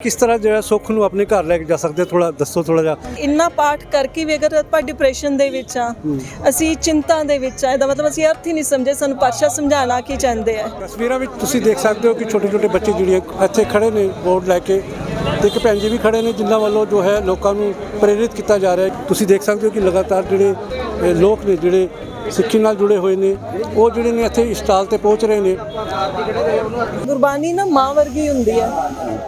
ਕਿਸ ਤਰ੍ਹਾਂ ਜਿਹੜਾ ਸੁੱਖ ਨੂੰ ਆਪਣੇ ਘਰ ਲੈ ਕੇ ਜਾ ਸਕਦੇ ਥੋੜਾ ਦੱਸੋ ਥੋੜਾ ਜਿਹਾ। ਇੰਨਾ ਪਾਠ ਕਰਕੇ ਵੀ ਅਗਰ ਆਪਾਂ ਡਿਪਰੈਸ਼ਨ ਦੇ ਵਿੱਚ ਆ ਅਸੀਂ ਚਿੰਤਾ ਦੇ ਵਿੱਚ ਆ ਇਹਦਾ ਮਤਲਬ ਅਸੀਂ ਅਰਥ ਹੀ ਨਹੀਂ ਸਮਝੇ ਸਾਨੂੰ ਪਾਤਸ਼ਾਹ ਸਮਝਾਉਣਾ ਕੀ ਚਾਹੁੰਦੇ ਆ। ਤਸਵੀਰਾਂ ਵਿੱਚ ਤੁਸੀਂ ਦੇਖ ਸਕਦੇ ਹੋ ਕਿ ਛੋਟੇ ਛੋਟੇ ਬੱਚੇ ਜਿਹੜੇ ਇੱਥੇ ਖੜੇ ਨੇ ਬੋਰਡ ਲੈ ਕੇ ਤੇ ਇੱਕ ਭੈਣ ਜੀ ਵੀ ਖੜੇ ਨੇ, ਜਿਨ੍ਹਾਂ ਵੱਲੋਂ ਜੋ ਹੈ ਲੋਕਾਂ ਨੂੰ ਪ੍ਰੇਰਿਤ ਕੀਤਾ ਜਾ ਰਿਹਾ ਹੈ। ਤੁਸੀਂ ਦੇਖ ਸਕਦੇ ਹੋ ਕਿ ਲਗਾਤਾਰ ਜਿਹੜੇ ਲੋਕ ਨੇ ਜਿਹੜੇ ਸਿੱਖੀ ਨਾਲ ਜੁੜੇ ਹੋਏ ਨੇ, ਉਹ ਜਿਹੜੇ ਨੇ ਇੱਥੇ ਸਟਾਲ ਤੇ ਪਹੁੰਚ ਰਹੇ ਨੇ। ਗੁਰਬਾਣੀ ਨਾ ਮਾਂ ਵਰਗੀ ਹੁੰਦੀ ਹੈ।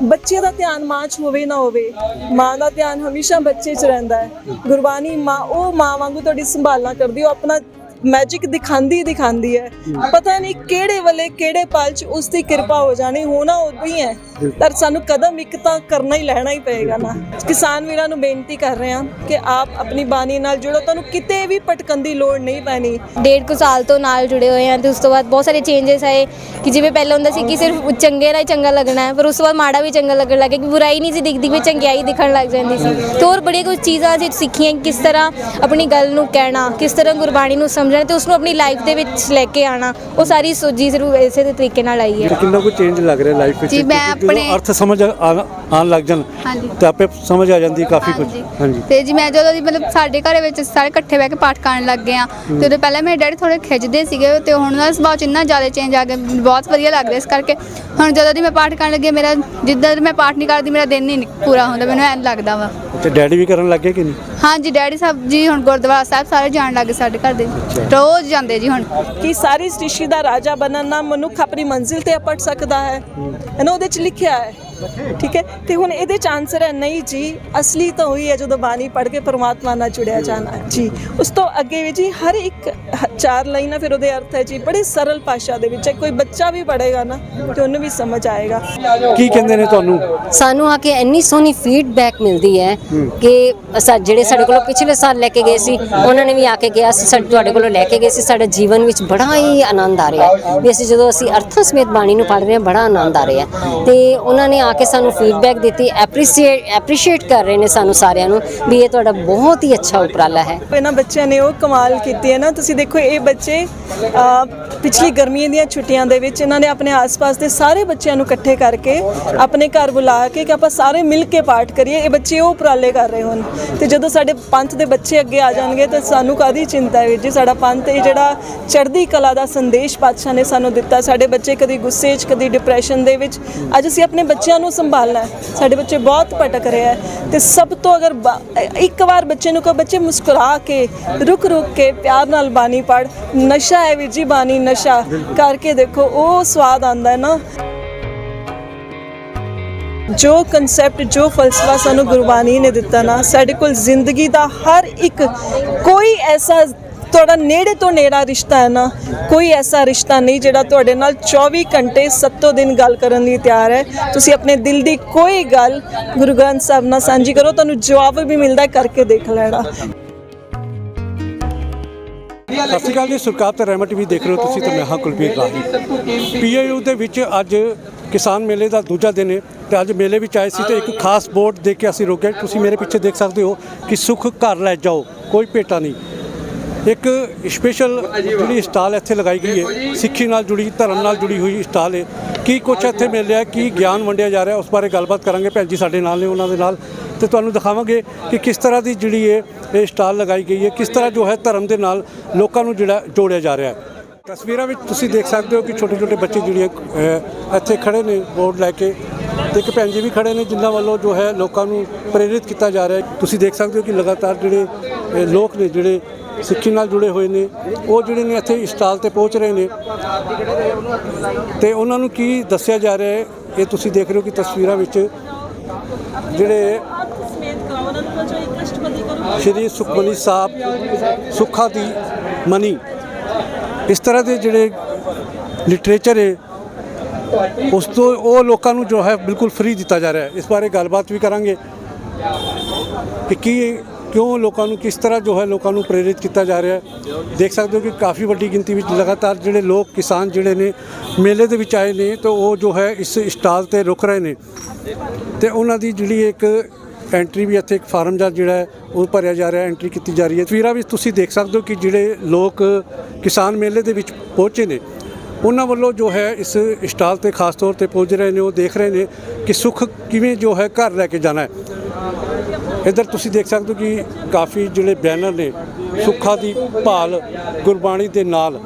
ਬੱਚੇ ਦਾ ਧਿਆਨ ਮਾਂ 'ਚ ਹੋਵੇ ਨਾ ਹੋਵੇ, ਮਾਂ ਦਾ ਧਿਆਨ ਹਮੇਸ਼ਾ ਬੱਚੇ 'ਚ ਰਹਿੰਦਾ ਹੈ। ਗੁਰਬਾਣੀ ਮਾਂ, ਉਹ ਮਾਂ ਵਾਂਗੂ ਤੁਹਾਡੀ ਸੰਭਾਲਣਾ ਕਰਦੀ ਉਹ ਆਪਣਾ ਮੈਜਿਕ ਦਿਖਾਉਂਦੀ ਹੀ ਦਿਖਾਉਂਦੀ ਹੈ। ਪਤਾ ਨਹੀਂ ਕਿਹੜੇ ਵੇਲੇ ਕਿਹੜੇ ਪਲ 'ਚ ਉਸ ਦੀ ਕਿਰਪਾ ਹੋ ਜਾਣੀ ਹੋਣਾ ਉਦੋਂ ਹੀ ਹੈ। ਪਰ ਸਾਨੂੰ ਕਦਮ ਇੱਕ ਤਾਂ ਕਰਨਾ ਹੀ ਲੈਣਾ ਹੀ ਪਏਗਾ ਨਾ। ਕਿਸਾਨ ਵੀਰਾਂ ਨੂੰ ਬੇਨਤੀ ਕਰ ਰਹੇ ਹਾਂ ਕਿ ਆਪ ਆਪਣੀ ਬਾਣੀ ਨਾਲ ਜੁੜੋ ਤੁਹਾਨੂੰ ਕਿਤੇ ਵੀ ਭਟਕਣ ਦੀ ਲੋੜ ਨਹੀਂ ਪੈਣੀ। ਡੇਢ ਕੁ ਸਾਲ ਤੋਂ ਨਾਲ ਜੁੜੇ ਹੋਏ ਹਾਂ ਤੇ ਉਸ ਤੋਂ ਬਾਅਦ ਬਹੁਤ ਸਾਰੇ ਚੇਂਜਸ ਆਏ ਕਿ ਜਿਵੇਂ ਪਹਿਲਾਂ ਹੁੰਦਾ ਸੀ ਕਿ ਸਿਰਫ ਚੰਗੇ ਨਾਲ ਹੀ ਚੰਗਾ ਲੱਗਣਾ ਹੈ ਪਰ ਉਸ ਤੋਂ ਬਾਅਦ ਮਾੜਾ ਵੀ ਚੰਗਾ ਲੱਗਣ ਲੱਗ ਗਿਆ ਕਿ ਬੁਰਾਈ ਨਹੀਂ ਸੀ ਦਿਖਦੀ ਵੀ ਚੰਗਿਆਈ ਦਿਖਣ ਲੱਗ ਜਾਂਦੀ ਸੀ। ਤੇ ਹੋਰ ਬੜੀਆਂ ਕੁਝ ਚੀਜ਼ਾਂ ਅਸੀਂ ਸਿੱਖੀਆਂ ਕਿ ਕਿਸ ਤਰ੍ਹਾਂ ਆਪਣੀ ਗੱਲ ਨੂੰ ਕਹਿਣਾ ਕਿਸ ਤਰ੍ਹਾਂ ਗੁਰਬਾਣੀ ਨੂੰ ਸਮਝਣਾ ਤੇ ਉਸ ਨੂੰ ਆਪਣੀ ਲਾਈਫ ਦੇ ਵਿੱਚ ਲੈ ਕੇ ਆਣਾ ਉਹ ਸਾਰੀ ਸੋਝੀ ਸਿਰਫ ਇਸੇ ਦੇ ਤਰੀਕੇ ਨਾਲ ਆਈ ਹੈ। ਤੇ ਕਿੰਨਾ ਕੁ ਚੇਂਜ ਲੱਗ ਰਿਹਾ ਲਾਈਫ ਵਿੱਚ? ਜੀ, ਮੈਂ ਕਿਉਂਕਿ ਜਦੋਂ ਆਪਣੇ- ਅਰਥ ਸਮਝ ਆਉਣ ਲੱਗ ਜਾਣ ਹਾਂਜੀ। ਤੇ ਆਪੇ ਸਮਝ ਆ ਜਾਂਦੀ ਕਾਫੀ ਕੁਝ ਹਾਂਜੀ। ਹਾਂਜੀ। ਤੇ ਜੀ ਮੈਂ ਜਦੋਂ ਦੀ ਮਤਲਬ ਸਾਡੇ ਘਰ ਵਿੱਚ ਸਾਰੇ ਇਕੱਠੇ ਬਹਿ ਕੇ ਪਾਠ ਕਰਨ ਲੱਗ ਗਏ ਆ ਤੇ ਉਦੋਂ ਪਹਿਲਾਂ ਮੇਰੇ ਡੈਡੀ ਥੋੜੇ ਖਿੱਚਦੇ ਸੀਗੇ ਤੇ ਹੁਣ ਉਹਨਾਂ ਦਾ ਸੁਭਾਅ ਚ ਇੰਨਾ ਜ਼ਿਆਦਾ ਚੇਂਜ ਆ ਗਿਆ ਬਹੁਤ ਵਧੀਆ ਲੱਗਦਾ ਇਸ ਕਰਕੇ। ਹੁਣ ਜਦੋਂ ਦੀ ਮੈਂ ਪਾਠ ਕਰਨ ਲੱਗੀ ਹਾਂ, ਮੇਰਾ ਜਿੱਦਾਂ ਦੀ ਮੈਂ ਪਾਠ ਨਹੀਂ ਕਰਦੀ ਮੇਰਾ ਦਿਨ ਨਹੀਂ ਪੂਰਾ ਹੁੰਦਾ ਮੈਨੂੰ ਐਂ ਲੱਗਦਾ ਵਾ। ਤੇ ਡੈਡੀ ਵੀ ਕਰਨ ਲੱਗੇ ਕਿ ਨਹੀਂ? ਹਾਂਜੀ ਡੈਡੀ ਸਾਹਿਬ ਜੀ ਹੁਣ ਗੁਰਦੁਆਰਾ ਸਾਹਿਬ ਸਾਰੇ ਜਾਣ ਲੱਗੇ ਸਾਡੇ ਘਰ ਦੇ। ਰੋਜ਼ ਜਾਂਦੇ ਜੀ ਹੁਣ। ਕਿ ਸਾਰੀ ਸ੍ਰਿਸ਼ਟੀ ਦਾ ਰਾਜਾ ਬਣਨ ਨਾਲ ਮਨੁੱਖ ਆਪਣੀ ਮੰਜ਼ਿਲ ਤੇ ਪਹੁੰਚ ਸਕਦਾ ਹੈ। ਇਹਨਾਂ ਉਹਦੇ ਚ ਲਿਖਿਆ ਹੈ। ਠੀਕ ਹੈ? ਤੇ ਹੁਣ ਇਹਦੇ ਚ ਆਨਸਰ ਹੈ ਨਹੀਂ ਜੀ ਅਸਲੀ ਤਾਂ ਉਹੀ ਹੈ ਜਦੋਂ ਬਾਣੀ ਪੜ੍ਹ ਕੇ ਪਰਮਾਤਮਾ ਨਾਲ ਜੁੜਿਆ ਜਾਣਾ ਹੈ। ਜੀ ਉਸ ਤੋਂ ਅੱਗੇ ਵੀ ਜੀ ਹਰ ਇੱਕ ਚਾਰ ਲਾਈਨਾਂ ਫਿਰ ਉਹਦੇ ਅਰਥ ਹੈ ਜੀ ਬੜੀ ਸਰਲ ਭਾਸ਼ਾ ਦੇ ਵਿੱਚ ਹੈ। ਕੋਈ ਬੱਚਾ ਵੀ ਪੜ੍ਹੇਗਾ ਨਾ ਤੇ ਉਹਨੂੰ ਵੀ ਸਮਝ ਆਏਗਾ। ਕੀ ਕਹਿੰਦੇ ਨੇ ਤੁਹਾਨੂੰ? ਸਾਨੂੰ ਆ ਕੇ ਇੰਨੀ ਸੋਹਣੀ ਫੀਡਬੈਕ ਮਿਲਦੀ ਹੈ ਕਿ ਅਸਾਂ ਜਿਹੜੇ ਸਾਡੇ ਕੋਲੋਂ ਪਿਛਲੇ ਸਾਲ ਲੈ ਕੇ ਗਏ ਸੀ ਉਹਨਾਂ ਨੇ ਵੀ ਆ ਕੇ ਕਿਹਾ ਸੀ ਸਾਡੇ ਤੁਹਾਡੇ ਕੋਲੋਂ ਲੈ ਕੇ ਗਏ ਸੀ ਸਾਡੇ ਜੀਵਨ ਵਿੱਚ ਬੜਾ ਹੀ ਆਨੰਦ ਆ ਰਿਹਾ ਹੈ। ਵੀ ਅਸੀਂ ਜਦੋਂ ਅਸੀਂ ਅਰਥਾਂ ਸਮੇਤ ਬਾਣੀ ਨੂੰ ਪੜ੍ਹ ਰਹੇ ਹਾਂ ਬੜਾ ਆਨੰਦ ਆ ਰਿਹਾ ਤੇ ਉਹਨਾਂ ਨੇ ਆ ਕੇ ਸਾਨੂੰ ਫੀਡਬੈਕ ਦਿੱਤੀ ਐਪਰੀਸ਼ੀਏਟ ਐਪਰੀਸ਼ੀਏਟ ਕਰ ਰਹੇ ਨੇ ਸਾਨੂੰ ਸਾਰਿਆਂ ਨੂੰ ਵੀ ਇਹ ਤੁਹਾਡਾ ਬਹੁਤ ਹੀ ਅੱਛਾ ਉਪਰਾਲਾ ਹੈ। ਇਹਨਾਂ ਬੱਚਿਆਂ ਨੇ ਉਹ ਕਮਾਲ ਕੀਤੀ ਹੈ ਨਾ, ਤੁਸੀਂ ਦੇਖੋ ਇਹ ਬੱਚੇ ਪਿਛਲੀ ਗਰਮੀਆਂ ਦੀਆਂ ਛੁੱਟੀਆਂ ਦੇ ਵਿੱਚ ਇਹਨਾਂ ਨੇ ਆਪਣੇ ਆਸ-ਪਾਸ ਦੇ ਸਾਰੇ ਬੱਚਿਆਂ ਨੂੰ ਇਕੱਠੇ ਕਰਕੇ ਆਪਣੇ ਘਰ ਬੁਲਾ ਕੇ ਕਿ ਆਪਾਂ ਸਾਰੇ ਮਿਲ ਕੇ ਪਾਠ ਕਰੀਏ, ਇਹ ਬੱਚੇ ਉਹ ਉਪਰਾਲੇ ਕਰ ਰਹੇ ਹਨ ਤੇ ਜਦੋਂ ਸਾਡੇ ਪੰਥ ਦੇ ਬੱਚੇ ਅੱਗੇ ਆ ਜਾਣਗੇ ਤਾਂ ਸਾਨੂੰ ਕਾਦੀ ਚਿੰਤਾ ਹੈ ਜੀ? ਸਾਡਾ ਪੰਥ ਇਹ ਜਿਹੜਾ ਚੜ੍ਹਦੀ ਕਲਾ ਦਾ ਸੰਦੇਸ਼ ਪਾਤਸ਼ਾਹ ਨੇ ਸਾਨੂੰ ਦਿੱਤਾ, ਸਾਡੇ ਬੱਚੇ ਕਦੀ ਗੁੱਸੇ 'ਚ, ਕਦੀ ਡਿਪਰੈਸ਼ਨ ਦੇ ਵਿੱਚ। ਅੱਜ ਅਸੀਂ ਆਪਣੇ ਬੱਚਿਆਂ ਨੂੰ ਸੰਭਾਲਣਾ ਸਾਡੇ ਬੱਚੇ ਬਹੁਤ ਭਟਕ ਰਹੇ ਹੈ ਤੇ ਸਭ ਤੋਂ ਅਗਰ ਇੱਕ ਵਾਰ ਬੱਚੇ ਨੂੰ ਕਹੋ ਬੱਚੇ ਮੁਸਕਰਾ ਕੇ ਰੁਕ ਰੁਕ ਕੇ ਪਿਆਰ ਨਾਲ ਬਾਣੀ ਪੜ ਨਸ਼ਾ ਹੈ ਵੀਰ ਜੀ ਬਾਣੀ ਨਸ਼ਾ। ਕਰਕੇ ਦੇਖੋ ਉਹ ਸਵਾਦ ਆਂਦਾ ਹੈ ਨਾ। ਜੋ ਕਨਸੈਪਟ ਜੋ ਫਲਸਫਾ ਸਾਨੂੰ ਗੁਰਬਾਣੀ ਨੇ ਦਿੱਤਾ ਨਾ ਸਾਡੇ ਕੋਲ ਜ਼ਿੰਦਗੀ ਦਾ ਹਰ ਇੱਕ ਕੋਈ ਐਸਾ ਤੁਹਾਡਾ ਨੇੜੇ ਤੋਂ ਨੇੜਾ ਰਿਸ਼ਤਾ ਹੈ ਨਾ, ਕੋਈ ਐਸਾ ਰਿਸ਼ਤਾ ਨਹੀਂ ਜਿਹੜਾ ਤੁਹਾਡੇ ਨਾਲ 24 ਘੰਟੇ ਸੱਤੋ ਦਿਨ ਗੱਲ ਕਰਨ ਲਈ ਤਿਆਰ ਹੈ। ਤੁਸੀਂ ਆਪਣੇ ਦਿਲ ਦੀ ਕੋਈ ਗੱਲ ਗੁਰੂ ਗ੍ਰੰਥ ਸਾਹਿਬ ਨਾਲ ਸਾਂਝੀ ਕਰੋ, ਤੁਹਾਨੂੰ ਜਵਾਬ ਵੀ ਮਿਲਦਾ ਕਰਕੇ ਦੇਖ ਲੈਣਾ। ਸਤਿ ਸ਼੍ਰੀ ਅਕਾਲ ਜੀ ਸੁਰਕਾਪ ਤੇ ਰਹਿਮਤ ਟੀਵੀ ਦੇਖ ਰਹੇ ਹੋ ਤੁਸੀਂ ਤੇ ਮੈਂ ਹਾਂ ਕੁਲਬੀਰ ਰਾਹੀ ਪੀਆਈਯੂ ਦੇ ਵਿੱਚ ਅੱਜ ਕਿਸਾਨ ਮੇਲੇ ਦਾ ਦੂਜਾ ਦਿਨ ਹੈ ਤੇ ਅੱਜ ਮੇਲੇ ਵਿੱਚ ਆਏ ਸੀ ਤੇ ਇੱਕ ਖਾਸ ਬੋਰਡ ਦੇਖ ਕੇ ਅਸੀਂ ਰੁਕੇ ਤੁਸੀਂ ਮੇਰੇ ਪਿੱਛੇ ਦੇਖ ਸਕਦੇ ਹੋ ਕਿ ਸੁੱਖ ਘਰ ਲੈ ਜਾਓ, ਕੋਈ ਭੇਟਾ ਨਹੀਂ। ਇੱਕ ਸਪੈਸ਼ਲ ਜਿਹੜੀ ਸਟਾਲ ਇੱਥੇ ਲਗਾਈ ਗਈ ਹੈ, ਸਿੱਖੀ ਨਾਲ ਜੁੜੀ, ਧਰਮ ਨਾਲ ਜੁੜੀ ਹੋਈ ਸਟਾਲ ਹੈ। ਕੀ ਕੁਛ ਇੱਥੇ ਮਿਲ ਰਿਹਾ, ਕੀ ਗਿਆਨ ਵੰਡਿਆ ਜਾ ਰਿਹਾ, ਉਸ ਬਾਰੇ ਗੱਲਬਾਤ ਕਰਾਂਗੇ ਭੈਣ ਜੀ ਸਾਡੇ ਨਾਲ ਨੇ, ਉਹਨਾਂ ਦੇ ਨਾਲ। ਤੇ ਤੁਹਾਨੂੰ ਦਿਖਾਵਾਂਗੇ ਕਿ ਕਿਸ ਤਰ੍ਹਾਂ ਦੀ ਜਿਹੜੀ ਹੈ ਇਹ ਸਟਾਲ ਲਗਾਈ ਗਈ ਹੈ, ਕਿਸ ਤਰ੍ਹਾਂ ਜੋ ਹੈ ਧਰਮ ਦੇ ਨਾਲ ਲੋਕਾਂ ਨੂੰ ਜਿਹੜਾ ਜੋੜਿਆ ਜਾ ਰਿਹਾ ਹੈ। ਤਸਵੀਰਾਂ ਵਿੱਚ ਤੁਸੀਂ ਦੇਖ ਸਕਦੇ ਹੋ ਕਿ ਛੋਟੇ ਛੋਟੇ ਬੱਚੇ ਜਿਹੜੇ ਇੱਥੇ ਖੜੇ ਨੇ ਬੋਰਡ ਲੈ ਕੇ ਤੇ ਇੱਕ ਭੈਣ ਜੀ ਵੀ ਖੜੇ ਨੇ, ਜਿਨ੍ਹਾਂ ਵੱਲੋਂ ਜੋ ਹੈ ਲੋਕਾਂ ਨੂੰ ਪ੍ਰੇਰਿਤ ਕੀਤਾ ਜਾ ਰਿਹਾ ਹੈ। ਤੁਸੀਂ ਦੇਖ ਸਕਦੇ ਹੋ ਕਿ ਲਗਾਤਾਰ ਜਿਹੜੇ ਲੋਕ ਨੇ ਜਿਹੜੇ ਸਿੱਖੀ ਨਾਲ ਜੁੜੇ ਹੋਏ ਨੇ, ਉਹ ਜਿਹੜੇ ਨੇ ਇੱਥੇ ਸਟਾਲ ਤੇ ਪਹੁੰਚ ਰਹੇ ਨੇ। ਤੇ ਉਹਨਾਂ ਨੂੰ ਕੀ ਦੱਸਿਆ ਜਾ ਰਿਹਾ ਹੈ, ਇਹ ਤੁਸੀਂ ਦੇਖ ਰਹੇ ਹੋ ਕਿ ਤਸਵੀਰਾਂ ਵਿੱਚ ਜਿਹੜੇ ਸ਼੍ਰੀ ਸੁਖਮਨੀ ਸਾਹਿਬ, ਸੁੱਖਾ ਦੀ ਮਨੀ, ਇਸ ਤਰ੍ਹਾਂ ਦੇ ਜਿਹੜੇ ਲਿਟਰੇਚਰ ਹੈ ਉਸ ਤੋਂ ਉਹ ਲੋਕਾਂ ਨੂੰ ਜੋ ਹੈ ਬਿਲਕੁਲ ਫ੍ਰੀ ਦਿੱਤਾ ਜਾ ਰਿਹਾ ਹੈ। ਇਸ ਬਾਰੇ ਗੱਲਬਾਤ ਵੀ ਕਰਾਂਗੇ ਕਿ ਕੀ ਕਿਉਂ ਲੋਕਾਂ ਨੂੰ, ਕਿਸ ਤਰ੍ਹਾਂ ਜੋ ਹੈ ਲੋਕਾਂ ਨੂੰ ਪ੍ਰੇਰਿਤ ਕੀਤਾ ਜਾ ਰਿਹਾ ਹੈ? ਦੇਖ ਸਕਦੇ ਹੋ ਕਿ ਕਾਫੀ ਵੱਡੀ ਗਿਣਤੀ ਵਿੱਚ ਲਗਾਤਾਰ ਜਿਹੜੇ ਲੋਕ, ਕਿਸਾਨ ਜਿਹੜੇ ਨੇ, ਮੇਲੇ ਦੇ ਵਿੱਚ ਆਏ ਨੇ, ਤਾਂ ਉਹ ਜੋ ਹੈ ਇਸ ਸਟਾਲ ਤੇ ਰੁਕ ਰਹੇ ਨੇ। ਤੇ ਉਹਨਾਂ ਦੀ ਜਿਹੜੀ ਇੱਕ ਐਂਟਰੀ ਵੀ ਇੱਥੇ ਇੱਕ ਫਾਰਮ ਜਾਂ ਜਿਹੜਾ ਹੈ, ਉਹ ਭਰਿਆ ਜਾ ਰਿਹਾ ਐਂਟਰੀ ਕੀਤੀ ਜਾ ਰਹੀ ਹੈ। ਤਸਵੀਰਾਂ ਵਿੱਚ ਤੁਸੀਂ ਦੇਖ ਸਕਦੇ ਹੋ ਕਿ ਜਿਹੜੇ ਲੋਕ ਕਿਸਾਨ ਮੇਲੇ ਦੇ ਵਿੱਚ ਪਹੁੰਚੇ ਨੇ, ਉਹਨਾਂ ਵੱਲੋਂ ਜੋ ਹੈ ਇਸ ਸਟਾਲ ਤੇ ਖਾਸ ਤੌਰ ਤੇ ਪਹੁੰਚ ਰਹੇ ਨੇ, ਉਹ ਦੇਖ ਰਹੇ ਨੇ ਕਿ ਸੁੱਖ ਕਿਵੇਂ ਜੋ ਹੈ ਘਰ ਲੈ ਕੇ ਜਾਣਾ ਹੈ। ਇੱਧਰ ਤੁਸੀਂ ਦੇਖ ਸਕਦੇ ਹੋ ਕਿ ਕਾਫੀ ਜਿਹੜੇ ਬੈਨਰ ਨੇ, ਸੁੱਖਾ ਦੀ ਭਾਲ ਗੁਰਬਾਣੀ ਦੇ ਨਾਲ।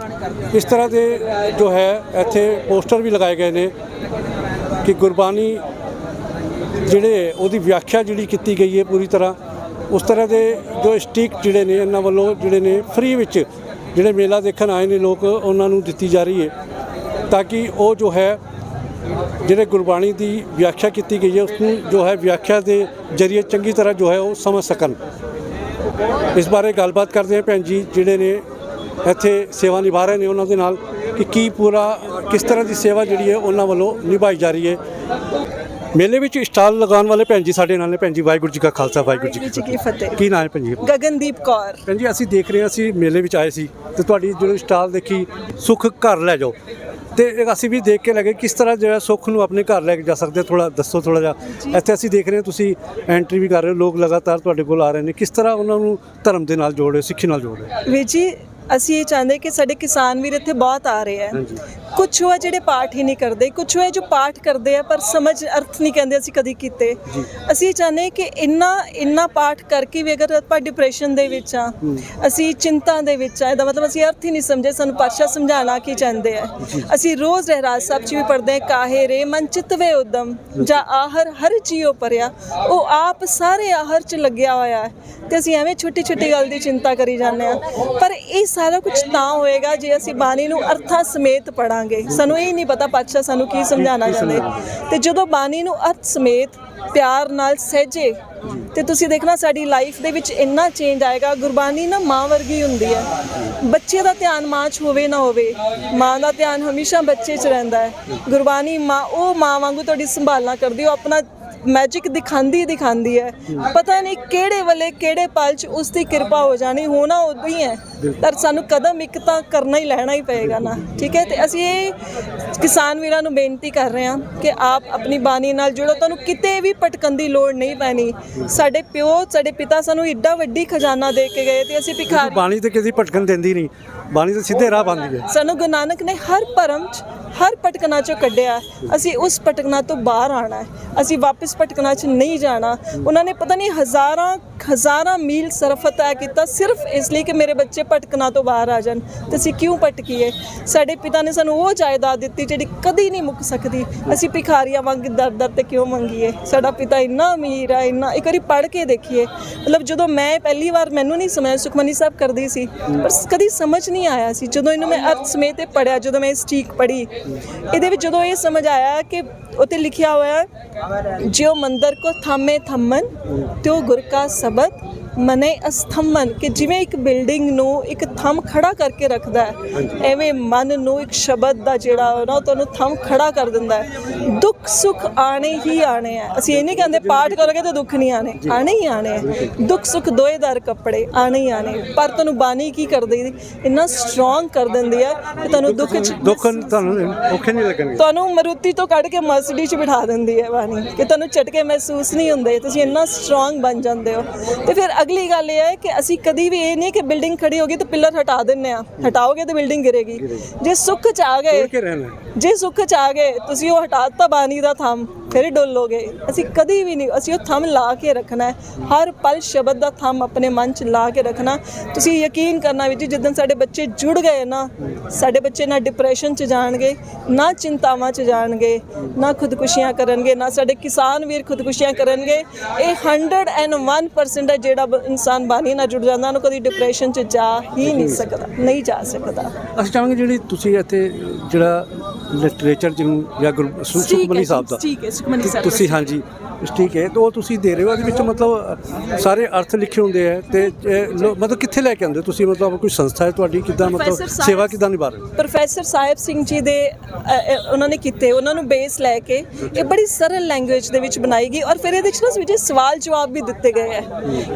ਇਸ ਤਰ੍ਹਾਂ ਦੇ ਜੋ ਹੈ, ਇੱਥੇ ਪੋਸਟਰ ਵੀ ਲਗਾਏ ਗਏ ਨੇ ਕਿ ਗੁਰਬਾਣੀ ਜਿਹੜੇ ਉਹਦੀ ਵਿਆਖਿਆ ਜਿਹੜੀ ਕੀਤੀ ਗਈ ਹੈ ਪੂਰੀ ਤਰ੍ਹਾਂ, ਉਸ ਤਰ੍ਹਾਂ ਦੇ ਜੋ ਸਟਿਕ ਜਿਹੜੇ ਨੇ, ਇਹਨਾਂ ਵੱਲੋਂ ਜਿਹੜੇ ਨੇ ਫ੍ਰੀ ਵਿੱਚ ਜਿਹੜੇ ਮੇਲਾ ਦੇਖਣ ਆਏ ਨੇ ਲੋਕ, ਉਹਨਾਂ ਨੂੰ ਦਿੱਤੀ ਜਾ ਰਹੀ ਹੈ। ਤਾਂ ਕਿ ਉਹ ਜੋ ਹੈ ਜਿਹੜੇ ਗੁਰਬਾਣੀ ਦੀ ਵਿਆਖਿਆ ਕੀਤੀ ਗਈ ਹੈ ਉਸ ਨੂੰ ਜੋ ਹੈ ਵਿਆਖਿਆ ਦੇ ਜ਼ਰੀਏ ਚੰਗੀ ਤਰ੍ਹਾਂ ਜੋ ਹੈ ਉਹ ਸਮਝ ਸਕਣ। ਇਸ ਬਾਰੇ ਗੱਲਬਾਤ ਕਰਦੇ ਹਾਂ ਭੈਣ ਜੀ ਜਿਹੜੇ ਨੇ ਇੱਥੇ ਸੇਵਾ ਨਿਭਾ ਰਹੇ ਨੇ ਉਹਨਾਂ ਦੇ ਨਾਲ ਕਿ ਕੀ ਪੂਰਾ ਕਿਸ ਤਰ੍ਹਾਂ ਦੀ ਸੇਵਾ ਜਿਹੜੀ ਹੈ ਉਹਨਾਂ ਵੱਲੋਂ ਨਿਭਾਈ ਜਾ ਰਹੀ ਹੈ। ਮੇਲੇ ਵਿੱਚ ਸਟਾਲ ਲਗਾਉਣ ਵਾਲੇ ਭੈਣ ਜੀ ਸਾਡੇ ਨਾਲ ਨੇ ਭੈਣ ਜੀ ਵਾਹਿਗੁਰੂ ਜੀ ਕਾ ਖਾਲਸਾ ਵਾਹਿਗੁਰੂ ਜੀ ਕੀ ਫਤਿਹ। ਕੀ ਨਾਮ ਹੈ ਭੈਣ ਜੀ? ਗਗਨਦੀਪ ਕੌਰ। ਭੈਣ ਜੀ ਅਸੀਂ ਦੇਖ ਰਹੇ ਹਾਂ ਅਸੀਂ ਮੇਲੇ ਵਿੱਚ ਆਏ ਸੀ ਤੇ ਤੁਹਾਡੀ ਜਿਹੜੀ ਸਟਾਲ ਦੇਖੀ ਸੁੱਖ ਘਰ ਲੈ ਜਾਓ। ਤੇ ਅਸੀਂ ਵੀ ਦੇਖ ਕੇ ਲੱਗੇ ਕਿਸ ਤਰ੍ਹਾਂ ਜਿਹੜਾ ਸੁੱਖ ਨੂੰ ਆਪਣੇ ਘਰ ਲੈ ਕੇ ਜਾ ਸਕਦੇ ਥੋੜਾ ਦੱਸੋ ਥੋੜਾ ਜਿਹਾ। ਇੱਥੇ ਅਸੀਂ ਦੇਖ ਰਹੇ ਹਾਂ ਤੁਸੀਂ ਐਂਟਰੀ ਵੀ ਕਰ ਰਹੇ ਹੋ ਲੋਕ ਲਗਾਤਾਰ ਤੁਹਾਡੇ ਕੋਲ ਆ ਰਹੇ ਨੇ। ਕਿਸ ਤਰ੍ਹਾਂ ਉਹਨਾਂ ਨੂੰ ਧਰਮ ਦੇ ਨਾਲ ਜੋੜ ਰਹੇ ਸਿੱਖੀ ਨਾਲ ਜੋੜ ਰਹੇ ਵੀਰ ਜੀ ਅਸੀਂ ਇਹ ਚਾਹੁੰਦੇ ਕਿ ਸਾਡੇ ਕਿਸਾਨ ਵੀਰ ਇੱਥੇ ਬਹੁਤ ਆ ਰਹੇ ਆ। ਕੁਝ ਹੋਆ ਜਿਹੜੇ ਪਾਠ ਹੀ ਨਹੀਂ ਕਰਦੇ ਕੁਝ ਹੋਏ ਜੋ ਪਾਠ ਕਰਦੇ ਆ ਪਰ ਸਮਝ ਅਰਥ ਨਹੀਂ ਕਹਿੰਦੇ ਅਸੀਂ ਕਦੀ ਕੀਤੇ। ਅਸੀਂ ਇਹ ਚਾਹੁੰਦੇ ਕਿ ਇੰਨਾ ਇੰਨਾ ਪਾਠ ਕਰਕੇ ਵੀ ਅਗਰ ਆਪਾਂ ਡਿਪਰੈਸ਼ਨ ਦੇ ਵਿੱਚ ਆ ਅਸੀਂ ਚਿੰਤਾ ਦੇ ਵਿੱਚ ਆ ਇਹਦਾ ਮਤਲਬ ਅਸੀਂ ਅਰਥ ਹੀ ਨਹੀਂ ਸਮਝੇ ਸਾਨੂੰ ਪਾਤਸ਼ਾਹ ਸਮਝਾਉਣਾ ਕੀ ਚਾਹੁੰਦੇ ਆ। ਅਸੀਂ ਰੋਜ਼ ਰਹਿਰਾਜ ਸਾਹਿਬ ਚ ਵੀ ਪੜ੍ਹਦੇ ਆ ਕਾਹੇ ਰੇ ਮਨ ਚਿਤਵੇ ਉਦਮ ਜਾਂ ਆਹਰ ਹਰ ਜੀਉ ਪਰਿਆ ਉਹ ਆਪ ਸਾਰੇ ਆਹਰ ਚ ਲੱਗਿਆ ਹੋਇਆ ਤੇ ਅਸੀਂ ਐਵੇਂ ਛੋਟੀ ਛੋਟੀ ਗੱਲ ਦੀ ਚਿੰਤਾ ਕਰੀ ਜਾਂਦੇ ਆ ਪਰ ਇਹ ਸਾਰਾ ਕੁਝ ਤਾਂ ਹੋਏਗਾ ਜੇ ਅਸੀਂ ਬਾਣੀ ਨੂੰ ਅਰਥਾਂ ਸਮੇਤ ਪੜਾਂਗੇ ਸਾਨੂੰ ਇਹ ਨਹੀਂ ਪਤਾ ਪਾਤਸ਼ਾਹ ਸਾਨੂੰ ਕੀ ਸਮਝਾਉਣਾ ਚਾਹੁੰਦੇ। ਤੇ ਜਦੋਂ ਬਾਣੀ ਨੂੰ ਅਰਥ ਸਮੇਤ ਪਿਆਰ ਨਾਲ ਸਹਿਜੇ ਤੇ ਤੁਸੀਂ ਦੇਖਣਾ ਸਾਡੀ ਲਾਈਫ ਦੇ ਵਿੱਚ ਇੰਨਾ ਚੇਂਜ ਆਏਗਾ ਗੁਰਬਾਣੀ ਨਾ ਮਾਂ ਵਰਗੀ ਹੁੰਦੀ ਹੈ। ਬੱਚੇ ਦਾ ਧਿਆਨ ਮਾਂ 'ਚ ਹੋਵੇ ਨਾ ਹੋਵੇ ਮਾਂ ਦਾ ਧਿਆਨ ਹਮੇਸ਼ਾ ਬੱਚੇ 'ਚ ਰਹਿੰਦਾ ਹੈ। ਗੁਰਬਾਣੀ ਮਾਂ ਉਹ ਮਾਂ ਵਾਂਗੂ ਤੁਹਾਡੀ ਸੰਭਾਲਣਾ ਕਰਦੀ ਉਹ ਆਪਣਾ ਮੈਜਿਕ ਦਿਖਾਉਂਦੀ ਹੀ ਦਿਖਾਉਂਦੀ ਹੈ। ਪਤਾ ਨਹੀਂ ਕਿਹੜੇ ਵੇਲੇ ਕਿਹੜੇ ਪਲ 'ਚ ਉਸ ਦੀ ਕਿਰਪਾ ਹੋ ਜਾਣੀ ਹੋਣਾ ਉਦੋਂ ਹੀ ਹੈ। ਪਰ ਸਾਨੂੰ ਕਦਮ ਇੱਕ ਤਾਂ ਕਰਨਾ ਹੀ ਲੈਣਾ ਹੀ ਪਏਗਾ ਨਾ ਠੀਕ ਹੈ? ਤੇ ਅਸੀਂ ਇਹ ਕਿਸਾਨ ਵੀਰਾਂ ਨੂੰ ਬੇਨਤੀ ਕਰ ਰਹੇ ਹਾਂ ਕਿ ਆਪ ਆਪਣੀ ਬਾਣੀ ਨਾਲ ਜੁੜੋ। ਤੁਹਾਨੂੰ ਕਿਤੇ ਵੀ ਭਟਕਣ ਦੀ ਲੋੜ ਨਹੀਂ ਪੈਣੀ। ਸਾਡੇ ਪਿਓ ਸਾਡੇ ਪਿਤਾ ਸਾਨੂੰ ਏਡਾ ਵੱਡੀ ਖਜ਼ਾਨਾ ਦੇ ਕੇ ਗਏ ਤੇ ਅਸੀਂ ਭਿਖਾਰੀ ਬਾਣੀ ਤੇ ਕਿਸੇ ਭਟਕਣ ਦਿੰਦੀ ਨਹੀਂ। ਬਾਣੀ ਤੇ ਸਿੱਧੇ ਰਾਹ ਪਾਉਂਦੀ ਹੈ ਸਾਨੂੰ ਗੁਰੂ ਨਾਨਕ ਨੇ ਹਰ ਭਰਮ ਚ ਹਰ ਭਟਕਣਾ ਚੋਂ ਕੱਢਿਆ ਅਸੀਂ ਉਸ ਭਟਕਣਾ ਤੋਂ ਬਾਹਰ ਆਣਾ ਹੈ। ਅਸੀਂ ਵਾਪਸ ਭਟਕਣਾ ਚ ਨਹੀਂ ਜਾਣਾ। ਉਹਨਾਂ ਨੇ ਪਤਾ ਨਹੀਂ ਹਜ਼ਾਰਾਂ ਹਜ਼ਾਰਾਂ ਮੀਲ ਸਰਫ ਤੈਅ ਕੀਤਾ ਸਿਰਫ ਇਸ ਲਈ ਕਿ ਮੇਰੇ ਬੱਚੇ ਭਟਕਣਾ ਤੋਂ ਬਾਹਰ ਆ ਜਾਣ। ਤੇ ਅਸੀਂ ਕਿਉਂ ਭਟਕੀਏ ਸਾਡੇ ਪਿਤਾ ਨੇ ਸਾਨੂੰ ਉਹ ਜਾਇਦਾਦ ਦਿੱਤੀ ਜਿਹੜੀ ਕਦੀ ਨਹੀਂ ਮੁੱਕ ਸਕਦੀ। ਅਸੀਂ ਭਿਖਾਰੀਆਂ ਵਾਂਗ ਦਰ ਦਰ ਤੇ ਕਿਉਂ ਮੰਗੀਏ? ਸਾਡਾ ਪਿਤਾ ਇੰਨਾ ਅਮੀਰ ਹੈ ਇੰਨਾ ਇੱਕ ਵਾਰੀ ਪੜ੍ਹ ਕੇ ਦੇਖੀਏ। ਮਤਲਬ ਜਦੋਂ ਮੈਂ ਪਹਿਲੀ ਵਾਰ ਮੈਨੂੰ ਨਹੀਂ ਸਮਝ, ਸੁਖਮਨੀ ਸਾਹਿਬ ਕਰਦੀ ਸੀ, ਪਰ ਕਦੀ ਸਮਝ ਨਹੀਂ ਆਇਆ ਸੀ। ਜਦੋਂ ਇਹਨੂੰ ਮੈਂ ਅਰਥ ਸਮੇਤ ਇਹ ਪੜਿਆ ਜਦੋਂ ਮੈਂ ਇਸ ਠੀਕ ਪੜ੍ਹੀ ਇਹਦੇ ਵਿੱਚ ਜਦੋਂ ਇਹ ਸਮਝ ਆਇਆ ਕਿ ਉਤੇ ਲਿਖਿਆ ਹੋਇਆ ਹੈ, ਜਿਉ ਮੰਦਰ ਕੋ ਥਾਮੇ ਥੰਮਨ, ਤਿਉ ਗੁਰ ਕਾ ਸ਼ਬਦ ਮਨੇ ਅਸਥੰਮਨ ਕਿ ਜਿਵੇਂ ਇੱਕ ਬਿਲਡਿੰਗ ਨੂੰ ਇੱਕ ਥੰਮ ਖੜਾ ਕਰਕੇ ਰੱਖਦਾ ਹੈ ਐਵੇਂ ਮਨ ਨੂੰ ਇੱਕ ਸ਼ਬਦ ਦਾ ਜਿਹੜਾ ਉਹ ਨਾ ਤੁਹਾਨੂੰ ਥੰਮ ਖੜਾ ਕਰ ਦਿੰਦਾ ਹੈ। ਦੁੱਖ ਸੁੱਖ ਆਣੇ ਹੀ ਆਣੇ ਆ ਅਸੀਂ ਇਹ ਨਹੀਂ ਕਹਿੰਦੇ ਪਾਠ ਕਰੋਗੇ ਤਾਂ ਦੁੱਖ ਨਹੀਂ ਆਣੇ ਆਣੇ ਹੀ ਆਣੇ ਦੁੱਖ ਸੁੱਖ ਦੋਏ ਦਰ ਕੱਪੜੇ ਆਣੇ ਹੀ ਆਣੇ ਪਰ ਤੁਹਾਨੂੰ ਬਾਣੀ ਕੀ ਕਰਦੀ ਇੰਨਾ ਸਟਰੋਂਗ ਕਰ ਦਿੰਦੀ ਹੈ ਕਿ ਤੁਹਾਨੂੰ ਦੁੱਖ ਚ ਦੁੱਖ ਤੁਹਾਨੂੰ ਔਖੇ ਨਹੀਂ ਲੱਗਣਗੇ। ਤੁਹਾਨੂੰ ਮਰੂਤੀ ਤੋਂ ਕੱਢ ਕੇ ਮਰਸਡੀ 'ਚ ਬਿਠਾ ਦਿੰਦੀ ਹੈ ਬਾਣੀ। ਕਿ ਤੁਹਾਨੂੰ ਝਟਕੇ ਮਹਿਸੂਸ ਨਹੀਂ ਹੁੰਦੇ। ਤੁਸੀਂ ਇੰਨਾ ਸਟਰੋਂਗ ਬਣ ਜਾਂਦੇ ਹੋ। ਤੇ ਫਿਰ ਅਗਲੀ ਗੱਲ ਇਹ ਹੈ ਕਿ ਅਸੀਂ ਕਦੀ ਵੀ ਇਹ ਨਹੀਂ ਕਿ ਬਿਲਡਿੰਗ ਖੜੀ ਹੋ ਗਈ ਤੇ ਪਿੱਲਰ ਹਟਾ ਦਿੰਨੇ ਆ ਹਟਾਓਗੇ ਤੇ ਬਿਲਡਿੰਗ ਗਿਰੇਗੀ। ਜੇ ਸੁੱਖ 'ਚ ਆ ਗਏ। ਜੇ ਸੁੱਖ 'ਚ ਆ ਗਏ ਤੁਸੀਂ ਉਹ ਹਟਾਤਾ ਬਾਣੀ ਦਾ ਥੰਮ। ਫਿਰ ਡੋਲੋਗੇ ਅਸੀਂ ਕਦੀ ਵੀ ਨਹੀਂ ਅਸੀਂ ਉਹ ਥੰਮ ਲਾ ਕੇ ਰੱਖਣਾ ਹੈ। ਹਰ ਪਲ ਸ਼ਬਦ ਦਾ ਥੰਮ ਆਪਣੇ ਮਨ 'ਚ ਲਾ ਕੇ ਰੱਖਣਾ। ਤੁਸੀਂ ਯਕੀਨ ਕਰਨਾ ਵੀ ਜੀ ਜਿੱਦਣ ਸਾਡੇ ਬੱਚੇ ਜੁੜ ਗਏ ਨਾ ਸਾਡੇ ਬੱਚੇ ਨਾ ਡਿਪਰੈਸ਼ਨ 'ਚ ਜਾਣਗੇ ਨਾ ਚਿੰਤਾਵਾਂ 'ਚ ਜਾਣਗੇ ਨਾ ਖੁਦਕੁਸ਼ੀਆਂ ਕਰਨਗੇ ਨਾ ਸਾਡੇ ਕਿਸਾਨ ਵੀਰ ਖੁਦਕੁਸ਼ੀਆਂ ਕਰਨਗੇ ਇਹ 101% ਹੈ ਜਿਹੜਾ ਇਨਸਾਨ ਬਾਣੀ ਨਾਲ ਜੁੜ ਜਾਂਦਾ ਉਹਨੂੰ ਕਦੀ ਡਿਪਰੈਸ਼ਨ 'ਚ ਜਾ ਹੀ ਨਹੀਂ ਸਕਦਾ ਨਹੀਂ ਜਾ ਸਕਦਾ। ਅਸੀਂ ਚਾਹਾਂਗੇ ਜਿਹੜੀ ਤੁਸੀਂ ਇੱਥੇ ਜਿਹੜਾ ਲਿਟਰੇਚਰ ਜਿਹਨੂੰ ਜਾਂ ਗੁਰੂ ਸੁਖਮਨੀ ਸਾਹਿਬ ਦਾ ਠੀਕ ਹੈ ਤੁਸੀਂ ਹਾਂਜੀ ਠੀਕ ਹੈ ਤੇ ਉਹ ਤੁਸੀਂ ਦੇ ਰਹੇ ਹੋ ਉਹਦੇ ਵਿੱਚ ਮਤਲਬ ਸਾਰੇ ਅਰਥ ਲਿਖੇ ਹੁੰਦੇ ਆ ਤੇ ਇਹ ਲੋ- ਮਤਲਬ ਕਿੱਥੇ ਲੈ ਕੇ ਆਉਂਦੇ ਹੋ ਤੁਸੀਂ? ਮਤਲਬ ਕੋਈ ਸੰਸਥਾ ਹੈ ਤੁਹਾਡੀ? ਕਿੱਦਾਂ ਮਤਲਬ ਸਾਹਿਬ- ਸੇਵਾ ਕਿੱਦਾਂ ਨਿਭਾ ਰਹੇ ਹੋ? ਪ੍ਰੋਫੈਸਰ ਸਾਹਿਬ ਸਿੰਘ ਜੀ ਦੇ ਅ, ਅ, ਉਹਨਾਂ ਨੇ ਕੀਤੇ ਉਹਨਾਂ ਨੂੰ ਬੇਸ ਲੈ ਕੇ ਇਹ ਬੜੀ ਸਰਲ ਲੈਂਗੁਏਜ ਦੇ ਵਿੱਚ ਬਣਾਈ ਗਈ ਔਰ ਫਿਰ ਇਹਦੇ ਵਿੱਚ ਨਾ ਵਿੱਚ ਸਵਾਲ ਜਵਾਬ ਵੀ ਦਿੱਤੇ ਗਏ ਹੈ।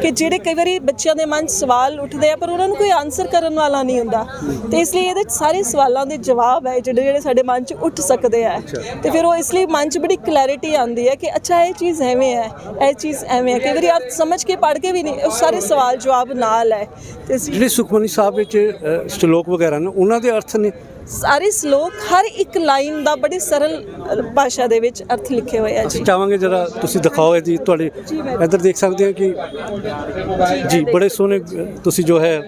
ਕਿ ਜਿਹੜੇ ਕਈ ਵਾਰੀ ਬੱਚਿਆਂ ਦੇ ਮਨ 'ਚ ਸਵਾਲ ਉੱਠਦੇ ਆ ਪਰ ਉਹਨਾਂ ਨੂੰ ਕੋਈ ਆਨਸਰ ਕਰਨ ਵਾਲਾ ਨਹੀਂ ਹੁੰਦਾ। ਤੇ ਇਸ ਲਈ ਇਹਦੇ 'ਚ ਸਾਰੇ ਸਵਾਲਾਂ ਦੇ ਜਵਾਬ ਹੈ ਜਿਹੜੇ ਜਿਹੜੇ ਸਾਡੇ ਮਨ 'ਚ ਉੱਠ ਸਕਦੇ ਆ। ਤੇ ਫਿਰ ਉਹ ਇਸ ਲਈ ਮਨ 'ਚ ਬੜੀ ਕਲੈਰਿਟੀ ਆਉਂਦੀ ਹੈ ਕਿ ਅੱਛਾ ਇਹ ਚੀਜ਼ ਐਵੇਂ ਹੈ ਇਹ ਚੀਜ਼ ਐਵੇਂ ਹੈ। ਕਈ ਵਾਰੀ ਅਰਥ ਸਮਝ ਕੇ ਪੜ੍ਹ ਕੇ ਵੀ ਨਹੀਂ ਉਹ ਸਾਰੇ ਸਵਾਲ ਜਵਾਬ ਨਾਲ ਹੈ। ਤੇ ਜਿਹੜੇ ਸੁਖਮਨੀ ਸਾਹਿਬ ਵਿੱਚ ਸ਼ਲੋਕ ਵਗੈਰਾ ਨੇ ਉਹਨਾਂ ਦੇ ਅਰਥ ਨੇ? ਸਾਰੇ ਸ਼ਲੋਕ ਹਰ ਇੱਕ ਲਾਈਨ ਦਾ ਬੜੀ ਸਰਲ ਭਾਸ਼ਾ ਦੇ ਵਿੱਚ ਅਰਥ ਲਿਖੇ ਹੋਏ ਆ ਜੀ। ਚਾਹਾਂਗੇ ਜਰਾ ਤੁਸੀਂ ਦਿਖਾਓ ਜੀ ਤੁਹਾਡੇ ਇੱਧਰ ਦੇਖ ਸਕਦੇ ਹਾਂ ਕਿ ਜੀ ਬੜੇ ਸੋਹਣੇ ਤੁਸੀਂ ਜੋ ਹੈ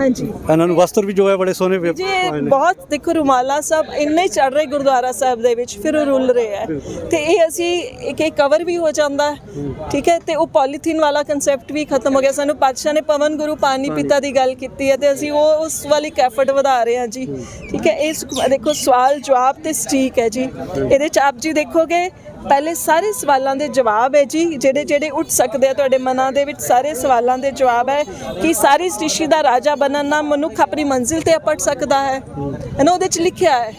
ਹਾਂਜੀ। ਇਹਨਾਂ ਨੂੰ ਵਸਤਰ ਵੀ ਜੋ ਹੈ ਬੜੇ ਸੋਹਣੇ ਵੇ- ਜੀ। ਬਹੁਤ ਦੇਖੋ ਰੁਮਾਲਾ ਸਾਹਿਬ ਇੰਨੇ ਚੜ ਰਹੇ ਗੁਰਦੁਆਰਾ ਸਾਹਿਬ ਦੇ ਵਿੱਚ ਫਿਰ ਉਹ ਰੁੱਲ ਰਹੇ ਹੈ। ਤੇ ਇਹ ਅਸੀਂ ਇੱਕ ਇੱਕ ਕਵਰ ਵੀ ਹੋ ਜਾਂਦਾ ਹੈ ਠੀਕ ਹੈ? ਤੇ ਉਹ ਪੋਲੀਥੀਨ ਵਾਲਾ ਕਨਸੈਪਟ ਵੀ ਖਤਮ ਹੋ ਗਿਆ। ਸਾਨੂੰ ਪਾਤਸ਼ਾਹ ਨੇ ਪਵਨ ਗੁਰੂ ਪਾਣੀ ਪਿਤਾ ਦੀ ਗੱਲ ਕੀਤੀ ਹੈ ਤੇ ਅਸੀਂ ਉਹ ਉਸ ਵਾਲੀ ਕੈਫਰਟ ਵਧਾ ਰਹੇ ਹਾਂ ਜੀ ਠੀਕ ਹੈ? ਇਹ ਦੇਖੋ ਸਵਾਲ ਜਵਾਬ ਤੇ ਸਟੀਕ ਹੈ ਜੀ। ਇਹਦੇ ਚ ਆਪ ਜੀ ਦੇਖੋਗੇ ਪਹਿਲੇ ਸਾਰੇ ਸਵਾਲਾਂ ਦੇ ਜਵਾਬ ਹੈ ਜੀ, ਜਿਹੜੇ ਜਿਹੜੇ ਉੱਠ ਸਕਦੇ ਆ ਤੁਹਾਡੇ ਮਨਾਂ ਦੇ ਵਿੱਚ, ਸਾਰੇ ਸਵਾਲਾਂ ਦੇ ਜਵਾਬ ਹੈ ਕਿ ਸਾਰੀ ਸ੍ਰਿਸ਼ਟੀ ਦਾ ਰਾਜਾ ਬਣਨ ਨਾਲ ਮਨੁੱਖ ਆਪਣੀ ਮੰਜ਼ਿਲ ਤੇ ਅਪੜ ਸਕਦਾ ਹੈ। ਇਹਨਾਂ ਉਹਦੇ ਚ ਲਿਖਿਆ ਹੈ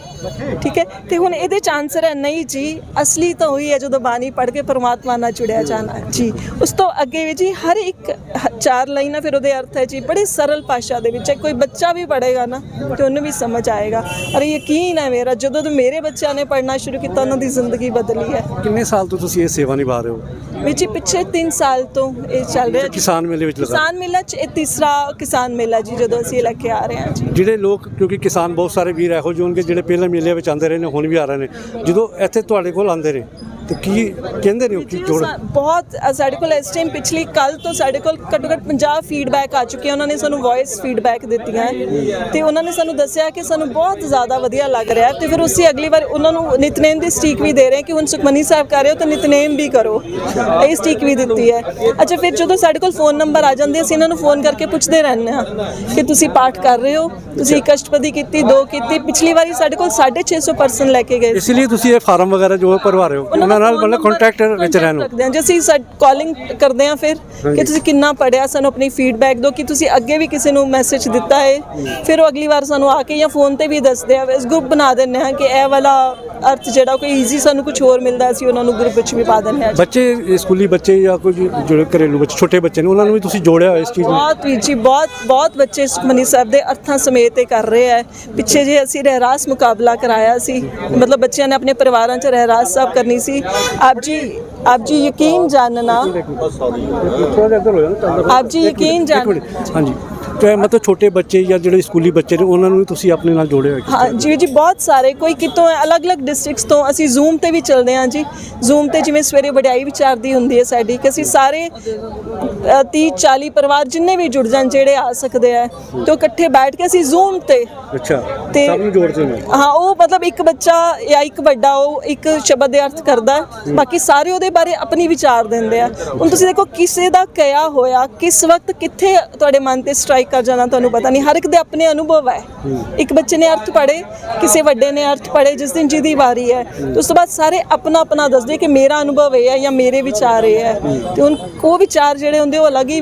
ਠੀਕ ਹੈ? ਤੇ ਹੁਣ ਇਹਦੇ ਚ ਆਨਸਰ ਹੈ ਨਹੀਂ ਜੀ ਅਸਲੀ ਤਾਂ ਹੋਈ ਹੈ ਜਦੋਂ ਬਾਣੀ ਪੜ੍ਹ ਕੇ ਪਰਮਾਤਮਾ ਨਾਲ ਜੁੜਿਆ ਜਾਣਾ। ਜੀ ਉਸ ਤੋਂ ਅੱਗੇ ਵੀ ਜੀ ਹਰ ਇੱਕ ਚਾਰ ਲਾਈਨਾਂ ਫਿਰ ਉਹਦੇ ਅਰਥ ਹੈ ਜੀ ਬੜੇ ਸਰਲ ਭਾਸ਼ਾ ਦੇ ਵਿੱਚ ਹੈ। ਕੋਈ ਬੱਚਾ ਵੀ ਪੜ੍ਹੇਗਾ ਨਾ ਤੇ ਉਹਨੂੰ ਵੀ ਸਮਝ ਆਏਗਾ। ਅਰੇ ਯਕੀਨ ਹੈ ਮੇਰਾ ਜਦੋਂ ਤੋਂ ਮੇਰੇ ਬੱਚਿਆਂ ਨੇ ਪੜ੍ਹਨਾ ਸ਼ੁਰੂ ਕੀਤਾ ਉਹਨਾਂ ਦੀ ਜ਼ਿੰਦਗੀ ਬਦਲੀ ਹੈ। ਕਿੰਨੇ ਸਾਲ ਤੋਂ ਤੁਸੀਂ ਇਹ ਸੇਵਾ ਨਿਭਾ ਰਹੇ ਹੋ? ਵਿੱਚ ਪਿਛਲੇ 3 ਸਾਲ ਤੋਂ ਇਹ ਚੱਲ ਰਿਹਾ। ਕਿਸਾਨ ਮੇਲੇ ਵਿੱਚ ਲਗਾ ਕਿਸਾਨ ਮੇਲਾ ਚ ਇਹ ਤੀਸਰਾ ਕਿਸਾਨ ਮੇਲਾ ਜੀ ਜਦੋਂ ਅਸੀਂ ਇਹ ਲੈ ਕੇ ਆ ਰਹੇ ਹਾਂ ਜੀ। ਜਿਹੜੇ ਲੋਕ ਕਿਉਂਕਿ ਕਿਸਾਨ ਬਹੁਤ ਸਾਰੇ ਵੀਰ ਇਹੋ ਜਿਹੇ ਹੋਣਗੇ ਜਿਹੜੇ ਪਹਿਲਾਂ ਮੇਲੇ ਵਿੱਚ ਆਉਂਦੇ ਰਹੇ ਨੇ, ਹੁਣ ਵੀ ਆ ਰਹੇ ਨੇ। ਜਦੋਂ ਇੱਥੇ ਤੁਹਾਡੇ ਕੋਲ ਆਉਂਦੇ ਨੇ ਤੇ ਕੀ ਕਹਿੰਦੇ ਨੇ ਉਹ ਕੀ ਜੋੜ? ਬਹੁਤ ਸਾਡੇ ਕੋਲ ਇਸ ਟਾਈਮ ਪਿਛਲੀ ਕੱਲ ਤੋਂ ਸਾਡੇ ਕੋਲ ਘੱਟੋ ਘੱਟ 50 ਫੀਡਬੈਕ ਆ ਚੁੱਕੇ ਉਹਨਾਂ ਨੇ ਸਾਨੂੰ ਵੌਇਸ ਫੀਡਬੈਕ ਦਿੱਤੀਆਂ ਤੇ ਉਹਨਾਂ ਨੇ ਸਾਨੂੰ ਦੱਸਿਆ ਕਿ ਸਾਨੂੰ ਬਹੁਤ ਜ਼ਿਆਦਾ ਵਧੀਆ ਲੱਗ ਰਿਹਾ ਤੇ ਫਿਰ ਉਸੇ ਅਗਲੀ ਵਾਰ ਉਹਨਾਂ ਨੂੰ ਨਿਤਨੇਮ ਦੀ ਸਟੀਕ ਵੀ ਦੇ ਰਹੇ ਕਿ ਹੁਣ ਸੁਖਮਨੀ ਸਾਹਿਬ ਕਰ ਰਹੇ ਹੋ ਤਾਂ ਨਿਤਨੇਮ ਵੀ ਕਰੋ। ਇਹ ਸਟੀਕ ਵੀ ਦਿੱਤੀ ਹੈ। ਅੱਛਾ ਫਿਰ ਜਦੋਂ ਸਾਡੇ ਕੋਲ ਫੋਨ ਨੰਬਰ ਆ ਜਾਂਦੇ ਅਸੀਂ ਇਹਨਾਂ ਨੂੰ ਫੋਨ ਕਰਕੇ ਪੁੱਛਦੇ ਰਹਿੰਦੇ ਹਾਂ ਕਿ ਤੁਸੀਂ ਪਾਠ ਕਰ ਰਹੇ ਹੋ ਤੁਸੀਂ ਇੱਕ ਅਸ਼ਟਪਦੀ ਕੀਤੀ ਦੋ ਕੀਤੀ। ਪਿਛਲੀ ਵਾਰੀ ਸਾਡੇ ਕੋਲ 650 ਪਰਸਨ ਲੈ ਕੇ ਗਏ ਇਸ ਲਈ ਤੁਸੀਂ ਇਹ ਫਾਰਮ ਵਗੈਰਾ ਜੋ ਭਰਵਾ ਰਹੇ ਹੋ ਉਹਨਾਂ ਨਾਲ phone ਮਤਲਬ ਕੰਟੈਕਟ ਵਿੱਚ ਰਹਿਣ ਰੱਖਦੇ ਹਾਂ। ਜੇ ਅਸੀਂ ਕਾਲਿੰਗ ਕਰਦੇ ਹਾਂ ਫਿਰ ਕਿ ਤੁਸੀਂ ਕਿੰਨਾ ਪੜਿਆ ਸਾਨੂੰ ਆਪਣੀ ਫੀਡਬੈਕ ਦਿਓ ਕਿ ਤੁਸੀਂ ਅੱਗੇ ਵੀ ਕਿਸੇ ਨੂੰ ਮੈਸੇਜ ਦਿੱਤਾ ਹੈ। ਫਿਰ ਉਹ ਅਗਲੀ ਵਾਰ ਸਾਨੂੰ ਆ ਕੇ ਜਾਂ ਫੋਨ ਤੇ ਵੀ ਦੱਸਦੇ ਆ ਇਸ ਗਰੁੱਪ ਬਣਾ ਦਿੰਦੇ ਹਾਂ ਕਿ ਇਹ ਵਾਲਾ ਅਰਥ ਜਿਹੜਾ ਕੋਈ ਈਜ਼ੀ ਸਾਨੂੰ ਕੁਝ ਹੋਰ ਮਿਲਦਾ ਸੀ ਉਹਨਾਂ ਨੂੰ ਗਰੁੱਪ ਵਿੱਚ ਵੀ ਪਾ ਦਿੰਦੇ ਹਾਂ ਬੱਚੇ ਸਕੂਲੀ ਬੱਚੇ ਜਾਂ ਕੋਈ ਜਿਹੜੇ ਘਰੇਲੂ ਬੱਚੇ ਛੋਟੇ ਬੱਚੇ ਨੇ ਉਹਨਾਂ ਨੂੰ ਵੀ ਤੁਸੀਂ ਜੋੜਿਆ ਇਸ ਚੀਜ਼ ਨੂੰ? ਬਹੁਤ ਵੀਰ ਜੀ ਬਹੁਤ ਬਹੁਤ ਬੱਚੇ ਸੁਖਮਨੀ ਸਾਹਿਬ ਦੇ ਅਰਥਾਂ ਸਮੇਤ ਇਹ ਕਰ ਰਹੇ ਹੈ। ਪਿੱਛੇ ਜੇ ਅਸੀਂ ਰਹਿਰਾਸ ਮੁਕਾਬਲਾ ਕਰਾਇਆ ਸੀ ਮਤਲਬ ਬੱਚਿਆਂ ਨੇ ਆਪਣੇ ਪਰਿਵਾਰਾਂ 'ਚ ਰਹਿਰਾਸ ਸਾਹਿਬ ਕਰਨੀ ਸੀ। ਆਪ ਜੀ ਆਪ ਜੀ ਯਕੀਨ ਜਾਣਨਾ ਆਪ ਜੀ ਯਕੀਨ ਜਾਣ ਹਾਂਜੀ। ਤੇ ਮਤਲਬ ਛੋਟੇ ਬੱਚੇ ਜਾਂ ਜਿਹੜੇ ਸਕੂਲੀ ਬੱਚੇ ਨੇ ਉਹਨਾਂ ਨੂੰ ਵੀ ਤੁਸੀਂ ਆਪਣੇ ਨਾਲ ਜੋੜਿਆ ਹੋਇਆ ਹਾਂ ਜੀ ਜੀ ਬਹੁਤ ਸਾਰੇ ਕੋਈ ਕਿਤੋਂ ਹੈ, ਅਲੱਗ-ਅਲੱਗ ਡਿਸਟ੍ਰਿਕਟਸ ਤੋਂ ਅਸੀਂ ਜ਼ੂਮ ਤੇ ਵੀ ਚੱਲਦੇ ਹਾਂ ਜੀ। ਜ਼ੂਮ ਤੇ ਜਿਵੇਂ ਸਵੇਰੇ ਵਡਿਆਈ ਵਿਚਾਰਦੀ ਹੁੰਦੀ ਹੈ ਸਾਡੀ ਕਿ ਅਸੀਂ ਸਾਰੇ 30 40 ਪਰਿਵਾਰ ਜਿੰਨੇ ਵੀ ਜੁੜ ਜਾਣ ਜਿਹੜੇ ਆ ਸਕਦੇ ਆ ਤੇ ਉਹ ਇਕੱਠੇ ਬੈਠ ਕੇ ਅਸੀਂ ਜ਼ੂਮ ਤੇ ਅੱਛਾ ਤੇ- ਸਭ ਨੂੰ ਜੋੜਦੇ ਨੇ ਹਾਂ ਉਹ ਮਤਲਬ ਇੱਕ ਬੱਚਾ ਜਾਂ ਇੱਕ ਵੱਡਾ ਉਹ ਇੱਕ ਸ਼ਬਦ ਦੇ ਅਰਥ ਕਰਦਾ ਹੈ। ਬਾਕੀ ਸਾਰੇ ਉਹਦੇ ਬਾਰੇ ਆਪਣੀ ਵਿਚਾਰ ਦਿੰਦੇ ਆ। ਹੁਣ ਤੁਸੀਂ ਦੇਖੋ ਕਿਸੇ ਦਾ ਕਿਆ ਹੋਇਆ ਕਿਸ ਵਕਤ ਕਿੱਥੇ ਤੁਹਾਡੇ ਮਨ ਤੇ ਸਟ੍ਰਾਈਕ ਕਰ ਜਾਣਾ ਤੁਹਾਨੂੰ ਪਤਾ ਨਹੀਂ ਹਰ ਇੱਕ ਦੇ ਆਪਣੇ ਅਨੁਭਵ ਹੈ। ਇੱਕ ਬੱਚੇ ਨੇ ਅਰਥ ਪੜ੍ਹੇ ਕਿਸੇ ਵੱਡੇ ਨੇ ਅਰਥ ਪੜ੍ਹੇ ਜਿਸ ਦਿਨ ਜਿਹਦੀ ਵਾਰੀ ਹੈ। ਉਸ ਤੋਂ ਬਾਅਦ ਸਾਰੇ ਆਪਣਾ ਆਪਣਾ ਦੱਸਦੇ ਕਿ ਮੇਰਾ ਅਨੁਭਵ ਇਹ ਹੈ ਜਾਂ ਮੇਰੇ ਵਿਚਾਰ ਇਹ ਹੈ। ਤੇ ਹੁਣ ਉਹ ਵਿਚਾਰ ਜਿਹੜੇ ਹੁੰਦੇ ਉਹ ਅਲੱਗ ਹੀ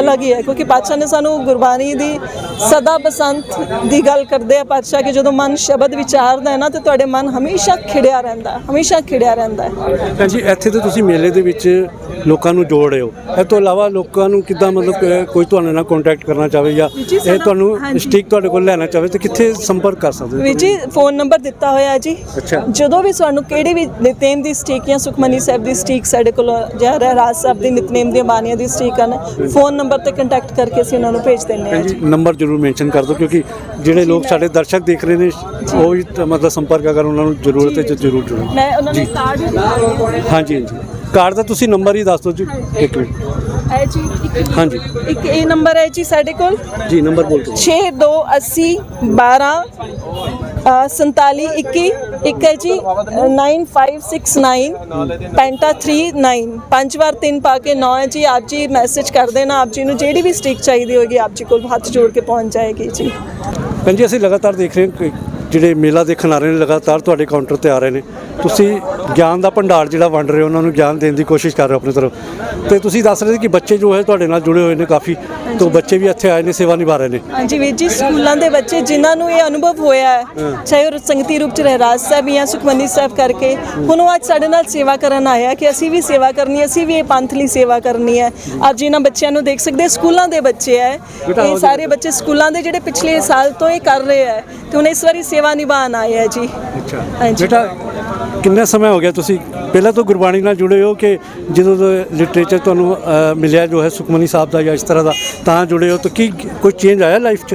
ਅਲੱਗ ਹੀ ਹੈ। ਕਿਉਂਕਿ ਪਾਤਸ਼ਾਹ ਨੇ ਸਾਨੂੰ ਗੁਰਬਾਣੀ ਦੀ ਸਦਾ ਬਸੰਤ ਦੀ ਗੱਲ ਕਰਦੇ ਆ ਪਾਤਸ਼ਾਹ ਕਿ ਜਦੋਂ ਮਨ ਸ਼ਬਦ ਵਿਚਾਰਦਾ ਹੈ ਨਾ ਤੇ ਤੁਹਾਡੇ ਮਨ ਹਮੇਸ਼ਾ ਖਿੜਿਆ ਰਹਿੰਦਾ ਹਮੇਸ਼ਾ ਖਿੜਿਆ ਰਹਿੰਦਾ ਹੈ। ਜੀ ਇੱਥੇ ਤੇ ਤੁਸੀਂ ਮੇਲੇ ਦੇ ਵਿੱਚ ਲੋਕਾਂ ਨੂੰ ਜੋੜ ਰਹੇ ਹੋ। ਇਹ ਤੋਂ ਇਲਾਵਾ ਲੋਕਾਂ ਨੂੰ ਕਿੱਦਾਂ ਮਤਲਬ ਕੋਈ ਤੁਹਾਡੇ ਨਾਲ ਕੰਟੈਕਟ ਕਰਨਾ ਚਾਹਵੇ ਜੀ, ਇਹ ਤੁਹਾਨੂੰ। ਸਟਿਕ ਤੁਹਾਡੇ ਕੋਲ ਲੈਣਾ ਚਾਹਵੇ ਤੇ ਕਿੱਥੇ ਸੰਪਰਕ ਕਰ ਸਕਦੇ ਵੀ ਜੀ ਫੋਨ ਨੰਬਰ ਦਿੱਤਾ ਹੋਇਆ ਹੈ ਜੀ। ਜਦੋਂ ਵੀ ਤੁਹਾਨੂੰ ਕਿਹੜੀ ਵੀ ਨਿਤਨੇਮ ਦੀ ਸਟੀਕ ਜਾਂ ਸੁਖਮਨੀ ਸਾਹਿਬ ਦੀ ਸਟੀਕ ਸਾਡੇ ਕੋਲ ਜਾਂ ਰਾਜ ਸਾਹਿਬ ਦੀ ਨਿਤਨੇਮ ਦੀਆਂ ਬਾਣੀਆਂ ਦੀ ਸਟੀਕ ਹਨ ਫੋਨ ਨੰਬਰ ਤੇ ਕੰਟੈਕਟ ਕਰਕੇ ਅਸੀਂ ਉਹਨਾਂ ਨੂੰ ਭੇਜ ਹਾਂ ਭੈਣ ਜੀ ਨੰਬਰ ਜ਼ਰੂਰ ਮੈਂਸ਼ਨ ਕਰ ਦਿਓ ਕਿਉਂਕਿ ਜਿਹੜੇ ਲੋਕ ਸਾਡੇ ਦਰਸ਼ਕ ਦੇਖ ਰਹੇ ਨੇ ਉਹ ਵੀ ਮਤਲਬ ਸੰਪਰਕ ਅਗਰ ਉਹਨਾਂ ਨੂੰ ਜ਼ਰੂਰਤ ਹੈ ਜ਼ਰੂਰ ਜੁੜੋ। ਮੈਂ ਉਹਨਾਂ ਨੂੰ ਕਾਰਡ ਹਾਂਜੀ ਕਾਰਡ ਦਾ ਤੁਸੀਂ ਨੰਬਰ ਹੀ ਦੱਸ ਦਿਓ ਜੀ। ਇੱਕ ਮਿੰਟ। ਹੈ ਜੀ ਇੱਕ- ਹਾਂਜੀ। ਇੱਕ ਇਹ ਨੰਬਰ ਹੈ ਜੀ ਸਾਡੇ ਕੋਲ? ਜੀ ਨੰਬਰ ਬੋਲ ਦਿਓ। 6280 12 47 21 ਇੱਕ। ਹੈ ਜੀ 9569 ਪੈਂਟਾ 39 ਪੰਜ ਵਾਰ ਤਿੰਨ ਪਾ ਕੇ 9 ਹੈ ਜੀ। ਆਪ ਜੀ ਮੈਸੇਜ ਕਰ ਦੇਣਾ ਆਪ ਜੀ ਨੂੰ ਜਿਹੜੀ ਵੀ ਸਟਿਕ ਚਾਹੀਦੀ ਹੋਗੀ ਆਪ ਜੀ ਕੋਲ ਹੱਥ ਜੋੜ ਕੇ ਪਹੁੰਚ ਜਾਏਗੀ ਜੀ। ਭੈਣ ਜੀ ਅਸੀਂ ਲਗਾਤਾਰ ਦੇਖ ਰਹੇ ਹਾਂ ਕਿ ਜਿਹੜੇ ਮੇਲਾ ਦੇਖਣ ਆ ਰਹੇ ਨੇ ਲਗਾਤਾਰ ਤੁਹਾਡੇ ਕਾਊਂਟਰ ਤੇ ਆ ਰਹੇ ਨੇ। ਤੁਸੀਂ ਗਿਆਨ ਦਾ ਭੰਡਾਰ ਜਿਹੜਾ ਵੰਡ ਰਹੇ ਹੋ ਉਹਨਾਂ ਨੂੰ ਗਿਆਨ ਦੇਣ ਦੀ ਕੋਸ਼ਿਸ਼ ਕਰ ਰਹੇ ਹੋ ਆਪਣੀ ਤਰਫ। ਤੇ ਤੁਸੀਂ ਦੱਸ ਰਹੇ ਸੀ ਕਿ ਬੱਚੇ ਜੋ ਹੈ ਤੁਹਾਡੇ ਨਾਲ ਜੁੜੇ ਹੋਏ ਨੇ ਕਾਫੀ ਤੋਂ ਬੱਚੇ ਵੀ ਇੱਥੇ ਆਏ ਨੇ ਸੇਵਾ ਨਿਭਾ ਰਹੇ ਨੇ। ਹਾਂਜੀ ਵੀਰ ਜੀ ਸਕੂਲਾਂ ਦੇ ਬੱਚੇ ਜਿਨ੍ਹਾਂ ਨੂੰ ਇਹ ਅਨੁਭਵ ਹੋਇਆ ਹੈ ਚਾਹੇ ਉਹ ਸੰਗਤੀ ਰੂਪ ਚ ਰਹਿਰਾਜ ਸਾਹਿਬ ਜਾਂ ਸੁਖਮਨੀ ਸਾਹਿਬ ਕਰਕੇ ਹੁਣ ਉਹ ਅੱਜ ਸਾਡੇ ਨਾਲ ਸੇਵਾ ਕਰਨ ਆਇਆ ਕਿ ਅਸੀਂ ਵੀ ਸੇਵਾ ਕਰਨੀ ਹੈ ਅਸੀਂ ਵੀ ਇਹ ਪੰਥ ਲਈ ਸੇਵਾ ਕਰਨੀ ਹੈ। ਆਪ ਜੀ ਇਹਨਾਂ ਬੱਚਿਆਂ ਨੂੰ ਦੇਖ ਸਕਦੇ ਸਕੂਲਾਂ ਦੇ ਬੱਚੇ ਹੈ। ਇਹ ਸਾਰੇ ਬੱਚੇ ਸਕੂਲਾਂ ਦੇ ਜਿਹੜੇ ਪਿਛਲੇ ਸਾਲ ਤੋਂ ਇਹ ਕਰ ਰਹੇ ਹੈ ਤੇ ਹੁਣ ਇਸ ਵਾਰੀ ਸੇਵਾ ਨਿਭਾਉਣ ਆਏ ਹੈ ਜੀ। ਅੱਛਾ। ਹਾਂਜੀ। ਬੇਟਾ ਕਿੰਨਾ ਸਮਾਂ ਹੋ ਗਿਆ? ਤੁਸੀਂ ਪਹਿਲਾਂ ਤੋਂ ਗੁਰਬਾਣੀ ਨਾਲ ਜੁੜੇ ਹੋ ਕਿ ਜਦੋਂ ਲਿਟਰੇਚਰ ਤੁਹਾਨੂੰ ਅ, ਮਿਲਿਆ ਜੋ ਹੈ ਸੁਖਮਨੀ ਸਾਹਿਬ ਦਾ ਜਾਂ ਇਸ ਤਰ੍ਹਾਂ ਦਾ ਤਾਂ ਜੁੜੇ ਹੋ। ਤਾਂ ਕੀ ਕੋਈ ਚੇਂਜ ਆਇਆ ਲਾਈਫ 'ਚ?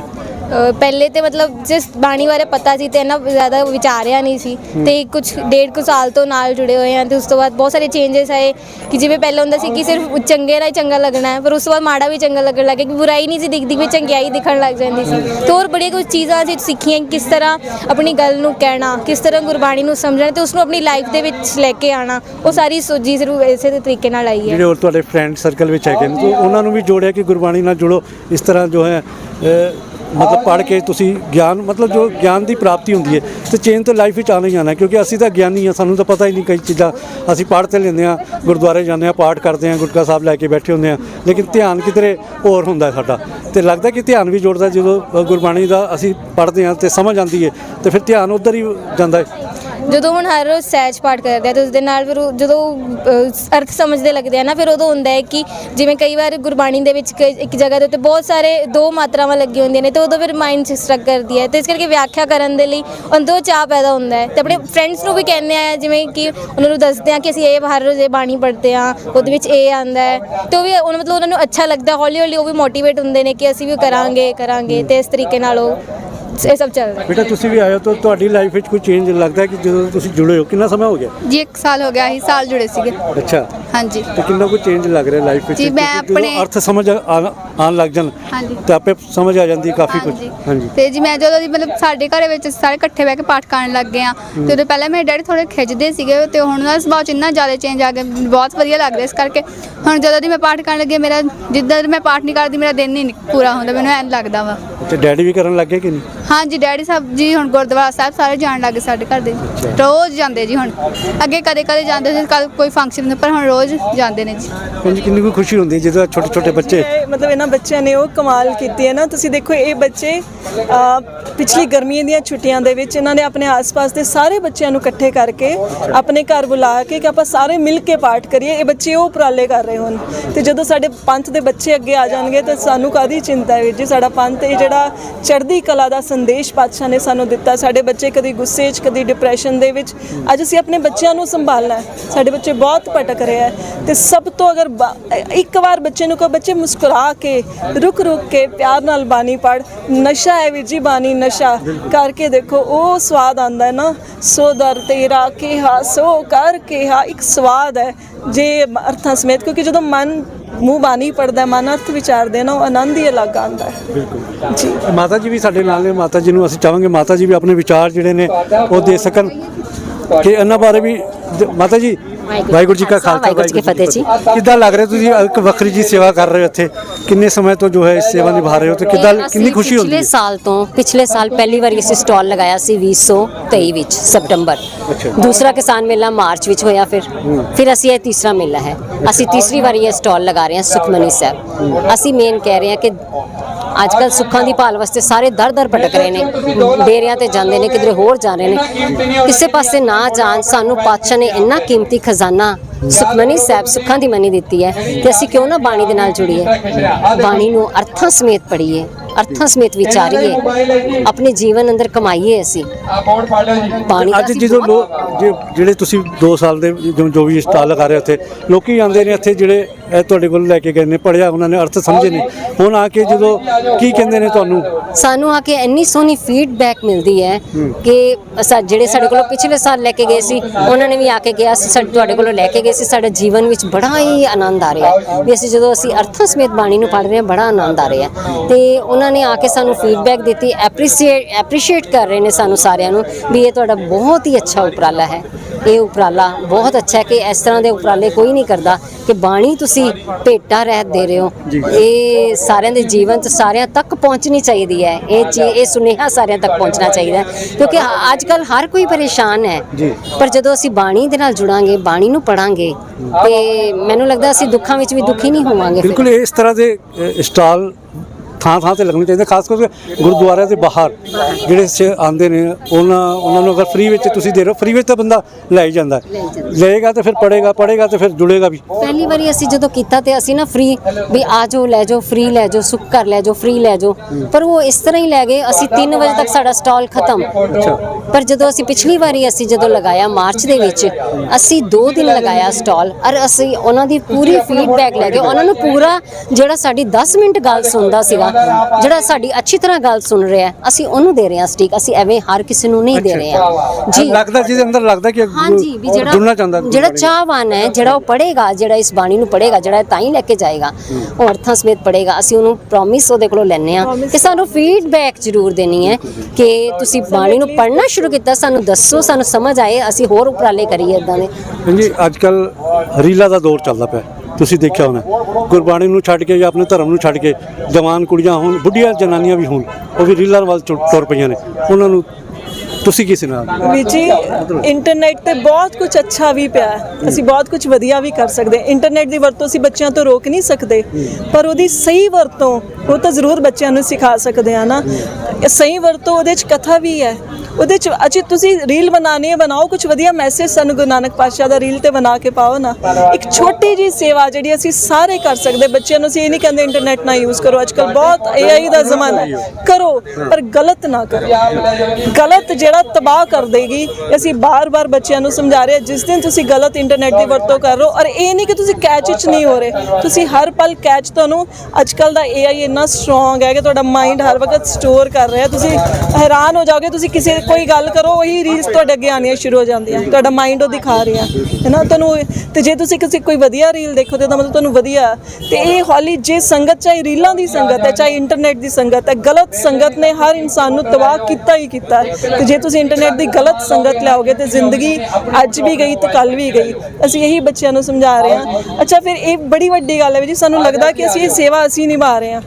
ਪਹਿਲੇ ਤੇ ਮਤਲਬ ਜਿਸ ਬਾਣੀ ਬਾਰੇ ਪਤਾ ਸੀ ਤੇ ਇੰਨਾ ਜ਼ਿਆਦਾ ਵਿਚਾਰਿਆ ਨਹੀਂ ਸੀ ਤੇ ਕੁਝ ਡੇਢ ਕੁ ਸਾਲ ਤੋਂ ਨਾਲ ਜੁੜੇ ਹੋਏ ਆ ਤੇ ਉਸ ਤੋਂ ਬਾਅਦ ਬਹੁਤ ਸਾਰੇ ਚੇਂਜਸ ਆਏ ਕਿ ਜਿਵੇਂ ਪਹਿਲਾਂ ਹੁੰਦਾ ਸੀ ਕਿ ਸਿਰਫ ਚੰਗੇ ਨਾਲ ਹੀ ਚੰਗਾ ਲੱਗਣਾ ਹੈ ਪਰ ਉਸ ਤੋਂ ਬਾਅਦ ਮਾੜਾ ਵੀ ਚੰਗਾ ਲੱਗਣ ਲੱਗ ਗਿਆ ਕਿ ਬੁਰਾਈ ਨਹੀਂ ਸੀ ਦਿਖਦੀ ਵੀ ਚੰਗਿਆਈ ਦਿਖਣ ਲੱਗ ਜਾਂਦੀ ਸੀ। ਤੇ ਹੋਰ ਬੜੀਆਂ ਕੁਝ ਚੀਜ਼ਾਂ ਅਸੀਂ ਸਿੱਖੀਆਂ ਕਿ ਕਿਸ ਤਰ੍ਹਾਂ ਆਪਣੀ ਗੱਲ ਨੂੰ ਕਹਿਣਾ ਕਿਸ ਤਰ੍ਹਾਂ ਗੁਰਬਾਣੀ ਨੂੰ ਸਮਝਣਾ ਤੇ ਉਸ ਨੂੰ ਆਪਣੀ ਲਾਈਫ ਦੇ ਵਿੱਚ ਲੈ ਕੇ ਆਣਾ ਉਹ ਸਾਰੀ ਸੋਝੀ ਸਿਰਫ ਇਸੇ ਦੇ ਤਰੀਕੇ ਨਾਲ ਆਈ ਹੈ। ਜਿਹੜੇ ਹੋਰ ਤੁਹਾਡੇ ਫਰੈਂਡ ਸਰਕਲ ਵਿੱਚ ਹੈਗੇ ਨੇ ਉਹਨਾਂ ਨੂੰ ਵੀ ਜੋੜਿਆ ਕਿ ਗੁਰਬਾਣੀ ਨਾਲ ਜੁੜੋ ਇਸ ਤਰ੍ਹਾਂ ਜੋ ਹੈ ਮਤਲਬ ਪੜ੍ਹ ਕੇ ਤੁਸੀਂ ਗਿਆਨ, ਮਤਲਬ ਜੋ ਗਿਆਨ ਦੀ ਪ੍ਰਾਪਤੀ ਹੁੰਦੀ ਹੈ, ਤੇ ਚੇਂਜ ਤਾਂ ਲਾਈਫ ਵਿੱਚ ਆਉਣਾ ਹੀ ਆਉਣਾ ਕਿਉਂਕਿ ਅਸੀਂ ਤਾਂ ਗਿਆਨੀ ਹਾਂ, ਸਾਨੂੰ ਤਾਂ ਪਤਾ ਹੀ ਨਹੀਂ ਕਈ ਚੀਜ਼ਾਂ। ਅਸੀਂ ਪੜ੍ਹ ਤੇ ਲੈਂਦੇ ਹਾਂ, ਗੁਰਦੁਆਰੇ ਜਾਂਦੇ ਹਾਂ, ਪਾਠ ਕਰਦੇ ਹਾਂ ਗੁਟਕਾ ਸਾਹਿਬ ਲੈ ਕੇ ਬੈਠੇ ਹੁੰਦੇ ਹਾਂ, ਲੇਕਿਨ ਧਿਆਨ ਕਿਧਰੇ ਹੋਰ ਹੁੰਦਾ ਸਾਡਾ। ਤੇ ਲੱਗਦਾ ਕਿ ਧਿਆਨ ਵੀ ਜੋੜਦਾ ਜਦੋਂ ਗੁਰਬਾਣੀ ਦਾ ਅਸੀਂ ਪੜ੍ਹਦੇ ਹਾਂ ਤੇ ਸਮਝ ਆਉਂਦੀ ਹੈ, ਤੇ ਫਿਰ ਧਿਆਨ ਉਧਰ ਹੀ ਜਾਂਦਾ ਹੈ। ਜਦੋਂ ਹੁਣ ਹਰ ਰੋਜ਼ ਸਹਿਜ ਪਾਠ ਕਰਦੇ ਆ ਤੇ ਉਸ ਦੇ ਨਾਲ ਫਿਰ ਉਹ ਜਦੋਂ ਅਹ, ਅਰਥ ਸਮਝਦੇ ਲੱਗਦੇ ਆ ਨਾ ਫਿਰ ਉਦੋਂ ਹੁੰਦਾ ਹੈ ਕਿ ਜਿਵੇਂ ਕਈ ਵਾਰ ਗੁਰਬਾਣੀ ਦੇ ਵਿੱਚ ਕਈ- ਇੱਕ ਜਗ੍ਹਾ ਦੇ ਉੱਤੇ ਬਹੁਤ ਸਾਰੇ ਦੋ ਮਾਤਰਾਵਾਂ ਲੱਗੀਆਂ ਹੁੰਦੀਆਂ ਨੇ ਤੇ ਉਦੋਂ ਫਿਰ ਮਾਈਂਡ ਸਟਰਕ ਕਰਦੀ ਹੈ ਤੇ ਇਸ ਕਰਕੇ ਵਿਆਖਿਆ ਕਰਨ ਦੇ ਲਈ ਅੰਦਰੋਂ ਚਾਹ ਪੈਦਾ ਹੁੰਦਾ ਹੈ ਤੇ ਆਪਣੇ ਫਰੈਂਡਸ ਨੂੰ ਵੀ ਕਹਿੰਦੇ ਆ ਜਿਵੇਂ ਕਿ ਉਹਨਾਂ ਨੂੰ ਦੱਸਦੇ ਆ ਕਿ ਅਸੀਂ ਇਹ ਹਰ ਰੋਜ਼ ਇਹ ਬਾਣੀ ਪੜ੍ਹਦੇ ਆ ਉਹਦੇ ਵਿੱਚ ਇਹ ਆਂਦਾ ਹੈ ਤੇ ਉਹ ਵੀ ਉਹਨਾਂ ਮਤਲਬ ਉਹਨਾਂ ਨੂੰ ਅੱਛਾ ਲੱਗਦਾ ਹੌਲੀ ਹੌਲੀ ਉਹ ਵੀ ਮੋਟੀਵੇਟ ਹੁੰਦੇ ਨੇ ਕਿ ਅਸੀਂ ਵੀ ਕਰਾਂਗੇ ਕਰਾਂਗੇ ਤੇ ਇਸ ਤਰੀਕੇ ਨਾਲ ਉਹ ਇਹ ਸਭ ਚੱਲਦਾ ਹੈ। ਬੇਟਾ ਤੁਸੀਂ ਵੀ ਆਏ ਹੋ ਤਾਂ ਤੁਹਾਡੀ ਲਾਈਫ ਵਿੱਚ ਕੋਈ ਚੇਂਜ ਲੱਗਦਾ ਹੈ ਕਿ ਜਦੋਂ ਤੁਸੀਂ ਜੁੜੇ ਹੋ? ਕਿੰਨਾ ਸਮਾਂ ਹੋ ਗਿਆ? ਜੀ 1 ਸਾਲ ਹੋ ਗਿਆ ਸੀ ਸਾਲ ਜੁੜੇ ਸੀਗੇ। ਅੱਛਾ। ਹਾਂਜੀ। ਤੇ ਕਿੰਨਾ ਕੁ ਚੇਂਜ ਲੱਗ ਰਿਹਾ ਲਾਈਫ ਵਿੱਚ? ਜੀ, ਮੈਂ ਕਿਉਂਕਿ ਜਦੋਂ ਆਪਣੇ- ਅਰਥ ਸਮਝ ਆਉਣ ਲੱਗ ਜਾਣ ਹਾਂਜੀ। ਤੇ ਆਪੇ ਸਮਝ ਆ ਜਾਂਦੀ ਹੈ ਕਾਫੀ ਕੁਝ ਹਾਂਜੀ। ਤੇ ਜੀ ਮੈਂ ਜਦੋਂ ਦੀ ਮਤਲਬ ਸਾਡੇ ਘਰੇ ਵਿੱਚ ਸਾਰੇ ਇਕੱਠੇ ਬਹਿ ਕੇ ਪਾਠ ਕਰਨ ਲੱਗ ਗਏ ਆ ਤੇ ਉਦੋਂ ਪਹਿਲਾਂ ਮੇਰੇ ਡੈਡੀ ਥੋੜੇ ਖਿੱਚਦੇ ਸੀਗੇ ਤੇ ਹੁਣ ਉਹਨਾਂ ਦਾ ਸੁਭਾਅ ਚ ਇੰਨਾ ਜ਼ਿਆਦਾ ਚੇਂਜ ਆ ਗਿਆ ਬਹੁਤ ਵਧੀਆ ਲੱਗਦਾ ਇਸ ਕਰਕੇ। ਹੁਣ ਜਦੋਂ ਦੀ ਮੈਂ ਪਾਠ ਕਰਨ ਲੱਗੀ ਹਾਂ, ਮੇਰਾ ਜਿੱਦਾਂ ਦੀ ਮੈਂ ਪਾਠ ਨਹੀਂ ਕਰਦੀ ਮੇਰਾ ਦਿਨ ਨਹੀਂ ਪੂਰਾ ਹੁੰਦਾ ਮੈਨੂੰ ਐਂ ਲੱਗਦਾ ਵਾ। ਤੇ ਡੈਡੀ ਵੀ ਕਰਨ ਲੱਗੇ ਕਿ ਨਹੀਂ? ਹਾਂਜੀ ਡੈਡੀ ਸਾਹਿਬ ਜੀ ਹੁਣ ਗੁਰਦੁਆਰਾ ਸਾਹਿਬ ਸਾਰੇ ਜਾਣ ਲੱਗੇ ਸਾਡੇ ਘਰ ਦੇ। ਰੋਜ਼ ਜਾਂਦੇ ਜੀ ਹੁਣ। ਅੱਗੇ ਕਦੇ ਕਦੇ ਜਾਂਦੇ ਸੀ ਕਦੇ ਕੋਈ ਫੰਕਸ਼ਨ ਹੁੰਦਾ ਪਰ ਹੁਣ ਰੋਜ਼ ਜਾਂਦੇ ਨੇ ਜੀ। ਹਾਂਜੀ ਕਿੰਨੀ ਕੁ ਖੁਸ਼ੀ ਹੁੰਦੀ ਹੈ ਜਦੋਂ ਛੋਟੇ ਛੋਟੇ ਬੱਚੇ। ਮਤਲਬ ਇਹਨਾਂ ਬੱਚਿਆਂ ਨੇ ਉਹ ਕਮਾਲ ਕੀਤੀ ਹੈ ਨਾ। ਤੁਸੀਂ ਦੇਖੋ ਇਹ ਬੱਚੇ ਪਿਛਲੀ ਗਰਮੀਆਂ ਦੀਆਂ ਛੁੱਟੀਆਂ ਦੇ ਵਿੱਚ ਇਹਨਾਂ ਨੇ ਆਪਣੇ ਆਸ-ਪਾਸ ਦੇ ਸਾਰੇ ਬੱਚਿਆਂ ਨੂੰ ਇਕੱਠੇ ਕਰਕੇ ਆਪਣੇ ਘਰ ਬੁਲਾ ਕੇ ਕਿ ਆਪਾਂ ਸਾਰੇ ਮਿਲ ਕੇ ਪਾਠ ਕਰੀਏ। ਇਹ ਬੱਚੇ ਉਹ ਉਪਰਾਲੇ ਕਰ ਰਹੇ ਹੋਣ। ਤੇ ਜਦੋਂ ਸਾਡੇ ਪੰਥ ਦੇ ਬੱਚੇ ਅੱਗੇ ਆ ਜਾਣਗੇ ਤਾਂ ਸਾਨੂੰ ਕਾਦੀ ਚਿੰਤਾ ਹੈ ਵੀਰ ਜੀ? ਸਾਡਾ ਪੰਥ ਇਹ ਜਿਹੜਾ ਚੜ੍ਹਦੀ ਕਲਾ ਦਾ ਸੰਦੇਸ਼ ਪਾਤਸ਼ਾਹ ਨੇ ਸਾਨੂੰ ਦਿੱਤਾ। ਸਾਡੇ ਬੱਚੇ ਕਦੀ ਗੁੱਸੇ 'ਚ, ਕਦੀ ਡਿਪਰੈਸ਼ਨ ਦੇ ਵਿੱਚ। ਅੱਜ ਅਸੀਂ ਆਪਣੇ ਬੱਚਿਆਂ ਨੂੰ ਸੰਭਾਲਣਾ ਹੈ। ਸਾਡੇ ਬੱਚੇ ਬਹੁਤ ਭਟਕ ਰਹੇ ਹੈ। ਤੇ ਸਭ ਤੋਂ ਅਗਰ ਇੱਕ ਵਾਰ ਬੱਚੇ ਨੂੰ ਕਹੋ, ਬੱਚੇ ਮੁਸਕਰਾ ਕੇ, ਰੁਕ ਰੁਕ ਕੇ, ਪਿਆਰ ਨਾਲ ਬਾਣੀ ਪੜ ਨਸ਼ਾ ਹੈ ਵੀਰ ਜੀ, ਬਾਣੀ ਨਸ਼ਾ। ਕਰਕੇ ਦੇਖੋ, ਉਹ ਸਵਾਦ ਆਂਦਾ ਹੈ ਨਾ। ਸੋ ਦਰ ਤੇਰਾ ਕਿਹਾ, ਸੋ ਕਰ ਕਿਹਾ। ਇੱਕ ਸਵਾਦ ਹੈ ਜੇ ਅਰਥਾਂ ਸਮੇਤ। ਕਿਉਂਕਿ ਜਦੋਂ ਮਨ ਮੂੰਹ ਬਾਣੀ ਪੜਦਾ ਮਨ ਅਰਥ ਵਿਚਾਰਦੇ ਨਾ ਉਹ ਆਨੰਦ ਹੀ ਅਲੱਗ ਆਂਦਾ ਹੈ। ਬਿਲਕੁਲ। ਜੀ। ਮਾਤਾ ਜੀ ਵੀ ਸਾਡੇ ਨਾਲ ਨੇ ਮਾਤਾ ਜੀ ਨੂੰ ਅਸੀਂ ਚਾਹਾਂਗੇ ਮਾਤਾ ਜੀ ਵੀ ਆਪਣੇ ਵਿਚਾਰ ਜਿਹੜੇ ਨੇ ਉਹ ਦੇ ਸਕਣ। ਕਿ ਇਹਨਾਂ ਬਾਰੇ ਵੀ ਮਾਤਾ ਜੀ ਵਾਹਿਗੁਰੂ ਜੀ ਕਾ ਖਾਲਸਾ ਵਾਹਿਗੁਰੂ ਜੀ ਕੀ ਫਤਿਹ ਜੀ। ਕਿੱਦਾਂ ਲੱਗ ਰਿਹਾ ਤੁਸੀਂ ਇੱਕ ਵੱਖਰੀ ਜੀ ਸੇਵਾ ਕਰ ਰਹੇ ਹੋ ਇੱਥੇ? ਕਿੰਨੇ ਸਮੇਂ ਤੋਂ ਜੋ ਹੈ ਇਸ ਸੇਵਾ ਨਿਭਾ ਰਹੇ ਹੋ ਤੇ ਕਿੱਦਾਂ ਕਿੰਨੀ ਖੁਸ਼ੀ ਹੁੰਦੀ ਪਿਛਲੇ ਹੈ? ਸਾਲ ਤੋਂ ਪਿਛਲੇ ਸਾਲ ਪਹਿਲੀ ਵਾਰੀ ਅਸੀਂ ਸਟਾਲ ਲਗਾਇਆ ਸੀ 2023 ਵਿੱਚ ਸਤੰਬਰ। ਦੂਸਰਾ ਕਿਸਾਨ ਮੇਲਾ ਮਾਰਚ ਵਿੱਚ ਹੋਇਆ ਫਿਰ। ਫਿਰ ਅਸੀਂ ਇਹ ਤੀਸਰਾ ਮੇਲਾ ਹੈ। ਅਸੀਂ ਤੀਸਰੀ ਵਾਰੀ ਇਹ ਸਟਾਲ ਲਗਾ ਰਹੇ ਹਾਂ ਸੁਖਮਨੀ ਸਾਹਿਬ। ਅਸੀਂ ਮੇਨ ਕਹਿ ਰਹੇ ਹਾਂ ਕਿ ਅੱਜ ਕੱਲ ਸੁੱਖਾਂ ਦੀ ਭਾਲ ਵਾਸਤੇ ਸਾਰੇ ਦਰ ਦਰ ਭਟਕ ਰਹੇ ਨੇ। ਡੇਰਿਆਂ ਤੇ ਜਾਂਦੇ ਨੇ ਕਿਧਰੇ ਹੋਰ ਜਾ ਰਹੇ ਨੇ। ਕਿਸੇ ਪਾਸੇ ਨਾ ਜਾਣ ਸਾਨੂੰ ਪਾਤਸ਼ਾਹ ਨੇ ਇੰਨਾ ਕੀਮਤੀ ਖਜ਼ਾਨਾ ਸੁਖਮਨੀ ਸਾਹਿਬ ਸੁੱਖਾਂ ਦੀ ਮਨੀ ਦਿੱਤੀ ਹੈ ਤੇ ਅਸੀਂ ਕਿਉਂ ਨਾ ਬਾਣੀ ਦੇ ਨਾਲ ਜੁੜੀਏ? ਬਾਣੀ ਨੂੰ ਅਰਥਾਂ ਸਮੇਤ ਪੜ੍ਹੀਏ। ਅਰਥਾਂ ਸਮੇਤ ਵਿਚਾਰੀਏ ਆਪਣੇ ਜੀਵਨ ਅੰਦਰ ਕਮਾਈਏ ਅਸੀਂ। ਦਾ ਅੱਜ ਜਦੋਂ ਲੋਕ ਜਿਹੜੇ ਤੁਸੀਂ 2 ਸਾਲ ਦੇ ਜੋ ਵੀ ਸਟਾਲ ਲਗਾ ਰਹੇ ਉੱਥੇ ਲੋਕੀ ਆਉਂਦੇ ਨੇ ਇੱਥੇ ਜਿਹੜੇ ਇਹ ਤੁਹਾਡੇ ਕੋਲ ਲੈ ਕੇ ਗਏ ਨੇ ਪੜਿਆ ਉਹਨਾਂ ਨੇ ਅਰਥ ਸਮਝੇ ਨੇ। ਹੁਣ ਆ ਕੇ ਜਦੋਂ ਕੀ ਕਹਿੰਦੇ ਨੇ ਤੁਹਾਨੂੰ? ਸਾਨੂੰ ਆ ਕੇ ਇੰਨੀ ਸੋਹਣੀ ਫੀਡਬੈਕ ਮਿਲਦੀ ਹੈ ਕਿ ਜਿਹੜੇ ਸਾਡੇ ਕੋਲੋਂ ਪਿਛਲੇ ਸਾਲ ਲੈ ਕੇ ਗਏ ਸੀ ਉਹਨਾਂ ਨੇ ਵੀ ਆ ਕੇ ਕਿਹਾ ਸੀ ਸਾਡੇ ਤੁਹਾਡੇ ਕੋਲੋਂ ਲੈ ਕੇ ਗਏ ਸੀ। ਸਾਡੇ ਜੀਵਨ ਵਿੱਚ ਬੜਾ ਹੀ ਆਨੰਦ ਆ ਰਿਹਾ ਹੈ। ਵੀ ਅਸੀਂ ਜਦੋਂ ਅਸੀਂ ਅਰਥਾਂ ਸਮੇਤ ਬਾਣੀ ਨੂੰ ਪੜ੍ਹ ਰਹੇ ਹਾਂ ਬੜਾ ਆਨੰਦ ਆ ਰਿਹਾ ਤੇ ਉਹਨਾਂ ਨੇ ਆ ਕੇ ਸਾਨੂੰ ਫੀਡਬੈਕ ਦਿੱਤੀ ਐਪਰੀਸ਼ੀਏਟ ਐਪਰੀਸ਼ੀਏਟ ਕਰ ਰਹੇ ਨੇ ਸਾਨੂੰ ਸਾਰਿਆਂ ਨੂੰ ਵੀ ਇਹ ਤੁਹਾਡਾ ਬਹੁਤ ਹੀ ਅੱਛਾ ਉਪਰਾਲਾ ਹੈ। ਇਹ ਉਪਰਾਲਾ ਬਹੁਤ ਅੱਛਾ ਹੈ ਕਿ ਇਸ ਤਰ੍ਹਾਂ ਦੇ ਉਪਰਾਲੇ ਕੋਈ ਨਹੀਂ ਕਰਦਾ ਕਿ ਬਾਣੀ ਤੁਸੀਂ ਭੇਟਾ ਰਹਿਤ ਦੇ ਰਹੇ ਹੋ। ਇਹ ਸਾਰਿਆਂ ਦੇ ਜੀਵਨ 'ਚ ਸਾਰਿਆਂ ਤੱਕ ਪਹੁੰਚਣੀ ਚਾਹੀਦੀ ਹੈ। ਇਹ ਚੀ- ਇਹ ਸੁਨੇਹਾ ਸਾਰਿਆਂ ਤੱਕ ਪਹੁੰਚਣਾ ਚਾਹੀਦਾ ਕਿਉਂਕਿ ਅੱਜ ਕੱਲ ਹਰ ਕੋਈ ਪਰੇਸ਼ਾਨ ਹੈ। ਪਰ ਜਦੋਂ ਅਸੀਂ ਬਾਣੀ ਦੇ ਨਾਲ ਜੁੜਾਂਗੇ ਬਾਣੀ ਨੂੰ ਪੜਾਂਗੇ ਤੇ ਮੈਨੂੰ ਲੱਗਦਾ ਅਸੀਂ ਦੁੱਖਾਂ ਵਿੱਚ ਵੀ ਦੁਖੀ ਨਹੀਂ ਹੋਵਾਂਗੇ। ਬਿਲਕੁਲ ਇਸ ਤਰ੍ਹਾਂ ਦੇ ਸਟਾਲ ਥਾਂ ਥਾਂ ਤੇ ਲੱਗਣੇ ਚਾਹੀਦੇ ਖਾਸ ਕਰਕੇ ਗੁਰਦੁਆਰਿਆਂ ਦੇ ਬਾਹਰ ਜਿਹੜੇ ਸੇ ਆਉਂਦੇ ਨੇ ਉਹਨਾਂ ਉਹਨਾਂ ਨੂੰ ਅਗਰ ਫ੍ਰੀ ਵਿੱਚ ਤੁਸੀਂ ਦੇ ਰਹੇ ਫ੍ਰੀ ਵਿੱਚ ਤਾਂ ਬੰਦਾ ਲੈ ਹੀ ਜਾਂਦਾ। ਲਏਗਾ ਤੇ ਫਿਰ ਪੜੇਗਾ ਪੜੇਗਾ ਤੇ ਫਿਰ ਜੁੜੇਗਾ ਵੀ। ਪਹਿਲੀ ਵਾਰੀ ਅਸੀਂ ਜਦੋਂ ਕੀਤਾ ਤੇ ਅਸੀਂ ਨਾ ਫ੍ਰੀ ਵੀ ਆ ਜਾਓ ਲੈ ਜਾਓ ਫ੍ਰੀ ਲੈ ਜਾਓ ਸੁੱਕ ਕਰ ਲੈ ਜਾਓ ਫ੍ਰੀ ਲੈ ਜਾਓ। ਪਰ ਉਹ ਇਸ ਤਰ੍ਹਾਂ ਹੀ ਲੈ ਗਏ ਅਸੀਂ 3 ਵਜੇ ਤੱਕ ਸਾਡਾ ਸਟਾਲ ਖਤਮ। ਪਰ ਜਦੋਂ ਅਸੀਂ ਪਿਛਲੀ ਵਾਰੀ ਅਸੀਂ ਜਦੋਂ ਲਗਾਇਆ ਮਾਰਚ ਦੇ ਵਿੱਚ ਅਸੀਂ 2 ਦਿਨ ਲਗਾਇਆ ਸਟਾਲ ਔਰ ਅਸੀਂ ਉਹਨਾਂ ਦੀ ਪੂਰੀ ਫੀਡਬੈਕ ਲੈ ਕੇ ਉਹਨਾਂ ਨੂੰ ਪੂਰਾ ਜਿਹੜਾ ਸਾਡੀ 10 ਮਿੰਟ ਗੱਲ ਸੁਣਦਾ ਸੀਗਾ ਹੋਏਗਾ ਜਿਹੜਾ ਸਾਡੀ ਅੱਛੀ ਤਰ੍ਹਾਂ ਗੱਲ ਸੁਣ ਰਿਹਾ ਅਸੀਂ ਉਹਨੂੰ ਦੇ ਰਹੇ ਹਾਂ ਸਟਿਕ ਅਸੀਂ ਐਵੇਂ ਹਰ ਕਿਸੇ ਨੂੰ ਨਹੀਂ ਦੇ ਰਹੇ ਹਾਂ। ਜੀ। ਲੱਗਦਾ ਜਿਹਦੇ ਅੰਦਰ ਲੱਗਦਾ ਕਿ ਹਾਂਜੀ ਵੀ ਜਿਹੜਾ ਜੁੜਨਾ ਚਾਹੁੰਦਾ ਜਿਹੜਾ ਚਾਹਵਾਨ ਹੈ ਜਿਹੜਾ ਉਹ ਪੜ੍ਹੇਗਾ ਜਿਹੜਾ ਇਸ ਬਾਣੀ ਨੂੰ ਪੜ੍ਹੇਗਾ ਜਿਹੜਾ ਤਾਂ ਹੀ ਲੈ ਕੇ ਜਾਏਗਾ ਉਹ ਅਰਥਾਂ ਸਮੇਤ ਪੜ੍ਹੇਗਾ ਅਸੀਂ ਉਹਨੂੰ ਪ੍ਰੋਮਿਸ ਉਹਦੇ ਕੋਲੋਂ ਲੈਣੇ ਆ ਕਿ ਸਾਨੂੰ ਫੀਡਬੈਕ ਜ਼ਰੂਰ ਦੇਣੀ ਹੈ ਕਿ ਤੁਸੀਂ ਬਾਣੀ ਨੂੰ ਪੜ੍ਹਨਾ ਸ਼ੁਰੂ ਕੀਤਾ ਸਾਨੂੰ ਦੱਸੋ ਸਾਨੂੰ ਸਮਝ ਆਏ ਅਸੀਂ ਹੋਰ ਉਪਰਾਲੇ ਕਰੀਏ ਇਦਾਂ ਦੇ। ਜੀ ਅੱਜ ਕੱਲ ਰੀਲਾ ਦਾ ਦੌਰ ਚੱਲਦਾ ਪਿਆ। ਤੁਸੀਂ ਦੇਖਿਆ ਹੋਣਾ। ਗੁਰਬਾਣੀ ਨੂੰ ਛੱਡ ਕੇ ਜਾਂ ਆਪਣੇ ਧਰਮ ਨੂੰ ਛੱਡ ਕੇ ਜਵਾਨ ਕੁੜੀਆਂ ਹੋਣ, ਬੁੱਢੀਆਂ ਜਨਾਨੀਆਂ ਵੀ ਹੋਣ, ਉਹ ਵੀ ਰੀਲਾਂ ਵੱਲ ਤੁਰ ਤੁਰ ਪਈਆਂ ਨੇ। ਉਹਨਾਂ ਨੂੰ ਤੁਸੀਂ ਕੀ ਸੁਣਾ ਵੀ ਜੀ ਇੰਟਰਨੈਟ ਤੇ ਬਹੁਤ ਕੁਝ ਅੱਛਾ ਵੀ ਪਿਆ ਹੈ। ਅਸੀਂ ਬਹੁਤ ਕੁਝ ਵਧੀਆ ਵੀ ਕਰ ਸਕਦੇ ਹਾਂ। ਇੰਟਰਨੈਟ ਦੀ ਵਰਤੋਂ ਅਸੀਂ ਬੱਚਿਆਂ ਤੋਂ ਰੋਕ ਨਹੀਂ ਸਕਦੇ। ਪਰ ਉਹਦੀ ਸਹੀ ਵਰਤੋਂ ਉਹ ਤਾਂ ਜ਼ਰੂਰ ਬੱਚਿਆਂ ਨੂੰ ਸਿਖਾ ਸਕਦੇ ਆ ਨਾ। ਸਹੀ ਵਰਤੋਂ ਉਹਦੇ ਚ ਕਥਾ ਵੀ ਹੈ। ਉਹਦੇ ਚ ਅੱਛਾ ਤੁਸੀਂ ਰੀਲ ਬਣਾਣੀ ਹੈ ਬਣਾਓ ਕੁਝ ਵਧੀਆ ਮੈਸੇਜ ਸਾਨੂੰ ਗੁਰੂ ਨਾਨਕ ਪਾਤਸ਼ਾਹ ਦਾ ਰੀਲ ਤੇ ਬਣਾ ਕੇ ਪਾਓ ਨਾ। ਇੱਕ ਛੋਟੀ ਜੀ ਸੇਵਾ ਜਿਹੜੀ ਅਸੀਂ ਸਾਰੇ ਕਰ ਸਕਦੇ ਬੱਚਿਆਂ ਨੂੰ ਅਸੀਂ ਇਹ ਨਹੀਂ ਕਹਿੰਦੇ ਇੰਟਰਨੈਟ ਨਾ ਯੂਜ਼ ਕਰੋ। ਅੱਜਕੱਲ ਬਹੁਤ AI ਦਾ ਜ਼ਮਾਨਾ ਹੈ। ਕਰੋ ਪਰ ਗਲਤ ਨਾ ਕਰੋ। ਗਲਤ ਜਿਹੜਾ ਤਬਾਹ ਕਰ ਦੇਗੀ। ਅਸੀਂ ਬਾਰ-ਬਾਰ ਬੱਚਿਆਂ ਨੂੰ ਸਮਝਾ ਰਹੇ ਜਿਸ ਦਿਨ ਤੁਸੀਂ ਗਲਤ ਇੰਟਰਨੈਟ ਦੀ ਵਰਤੋਂ ਕਰ ਰਹੇ ਹੋ, ਔਰ ਇਹ ਨਹੀਂ ਕਿ ਤੁਸੀਂ ਕੈਚ ਵਿੱਚ ਨਹੀਂ ਹੋ ਰਹੇ। ਤੁਸੀਂ ਹਰ ਪਲ ਕੈਚ ਤੁਹਾਨੂੰ ਅੱਜਕੱਲ ਦਾ AI ਇੰਨਾ ਸਟਰੋਂਗ ਹੈ ਕਿ ਤੁਹਾਡਾ ਮਾਈਂਡ ਹਰ ਵਕਤ ਸਟੋਰ ਕਰ ਰਿਹਾ ਤੁਸੀਂ ਹੈਰਾਨ ਹੋ ਜਾਓਗੇ, ਤੁਸੀਂ ਕਿਸੇ, ਕੋਈ ਗੱਲ ਕਰੋ, ਉਹੀ ਰੀਲਸ ਤੁਹਾਡੇ ਅੱਗੇ ਆਉਣੀਆਂ ਸ਼ੁਰੂ ਹੋ ਜਾਂਦੀਆਂ। ਤੁਹਾਡਾ ਮਾਈਂਡ ਉਹ ਦਿਖਾ ਰਿਹਾ ਹੈ ਨਾ? ਤੁਹਾਨੂੰ ਤੇ ਜੇ ਤੁਸੀਂ ਕਿਸੇ, ਕੋਈ ਵਧੀਆ ਰੀਲ ਦੇਖੋ ਤੇ ਉਹਦਾ ਮਤਲਬ ਤੁਹਾਨੂੰ ਵਧੀਆ। ਤੇ ਇਹ ਹੌਲੀ ਜੇ ਸੰਗਤ, ਚਾਹੇ ਰੀਲਾਂ ਦੀ ਸੰਗਤ ਹੈ, ਚਾਹੇ ਇੰਟਰਨੈਟ ਦੀ ਸੰਗਤ ਹੈ, ਗਲਤ ਸੰਗਤ ਨੇ ਹਰ ਇਨਸਾਨ ਨੂੰ ਤਬਾਹ ਕੀਤਾ ਹੀ ਕੀਤਾ ਤੇ ਜੇ ਤੁਸੀਂ ਇੰਟਰਨੈਟ ਦੀ ਗਲਤ ਸੰਗਤ ਲਿਆਓਗੇ ਤੇ ਜ਼ਿੰਦਗੀ ਅੱਜ ਵੀ ਗਈ ਤੇ ਕੱਲ ਵੀ ਗਈ, ਅਸੀਂ ਇਹੀ ਬੱਚਿਆਂ ਨੂੰ ਸਮਝਾ ਰਹੇ ਹਾਂ। ਅੱਛਾ, ਫਿਰ ਇਹ ਬੜੀ ਵੱਡੀ ਗੱਲ ਹੈ ਵੀ ਜੀ, ਸਾਨੂੰ ਲੱਗਦਾ ਕਿ ਅਸੀਂ ਇਹ ਸੇਵਾ ਅਸੀਂ ਨਿਭਾ ਰਹੇ ਹਾਂ।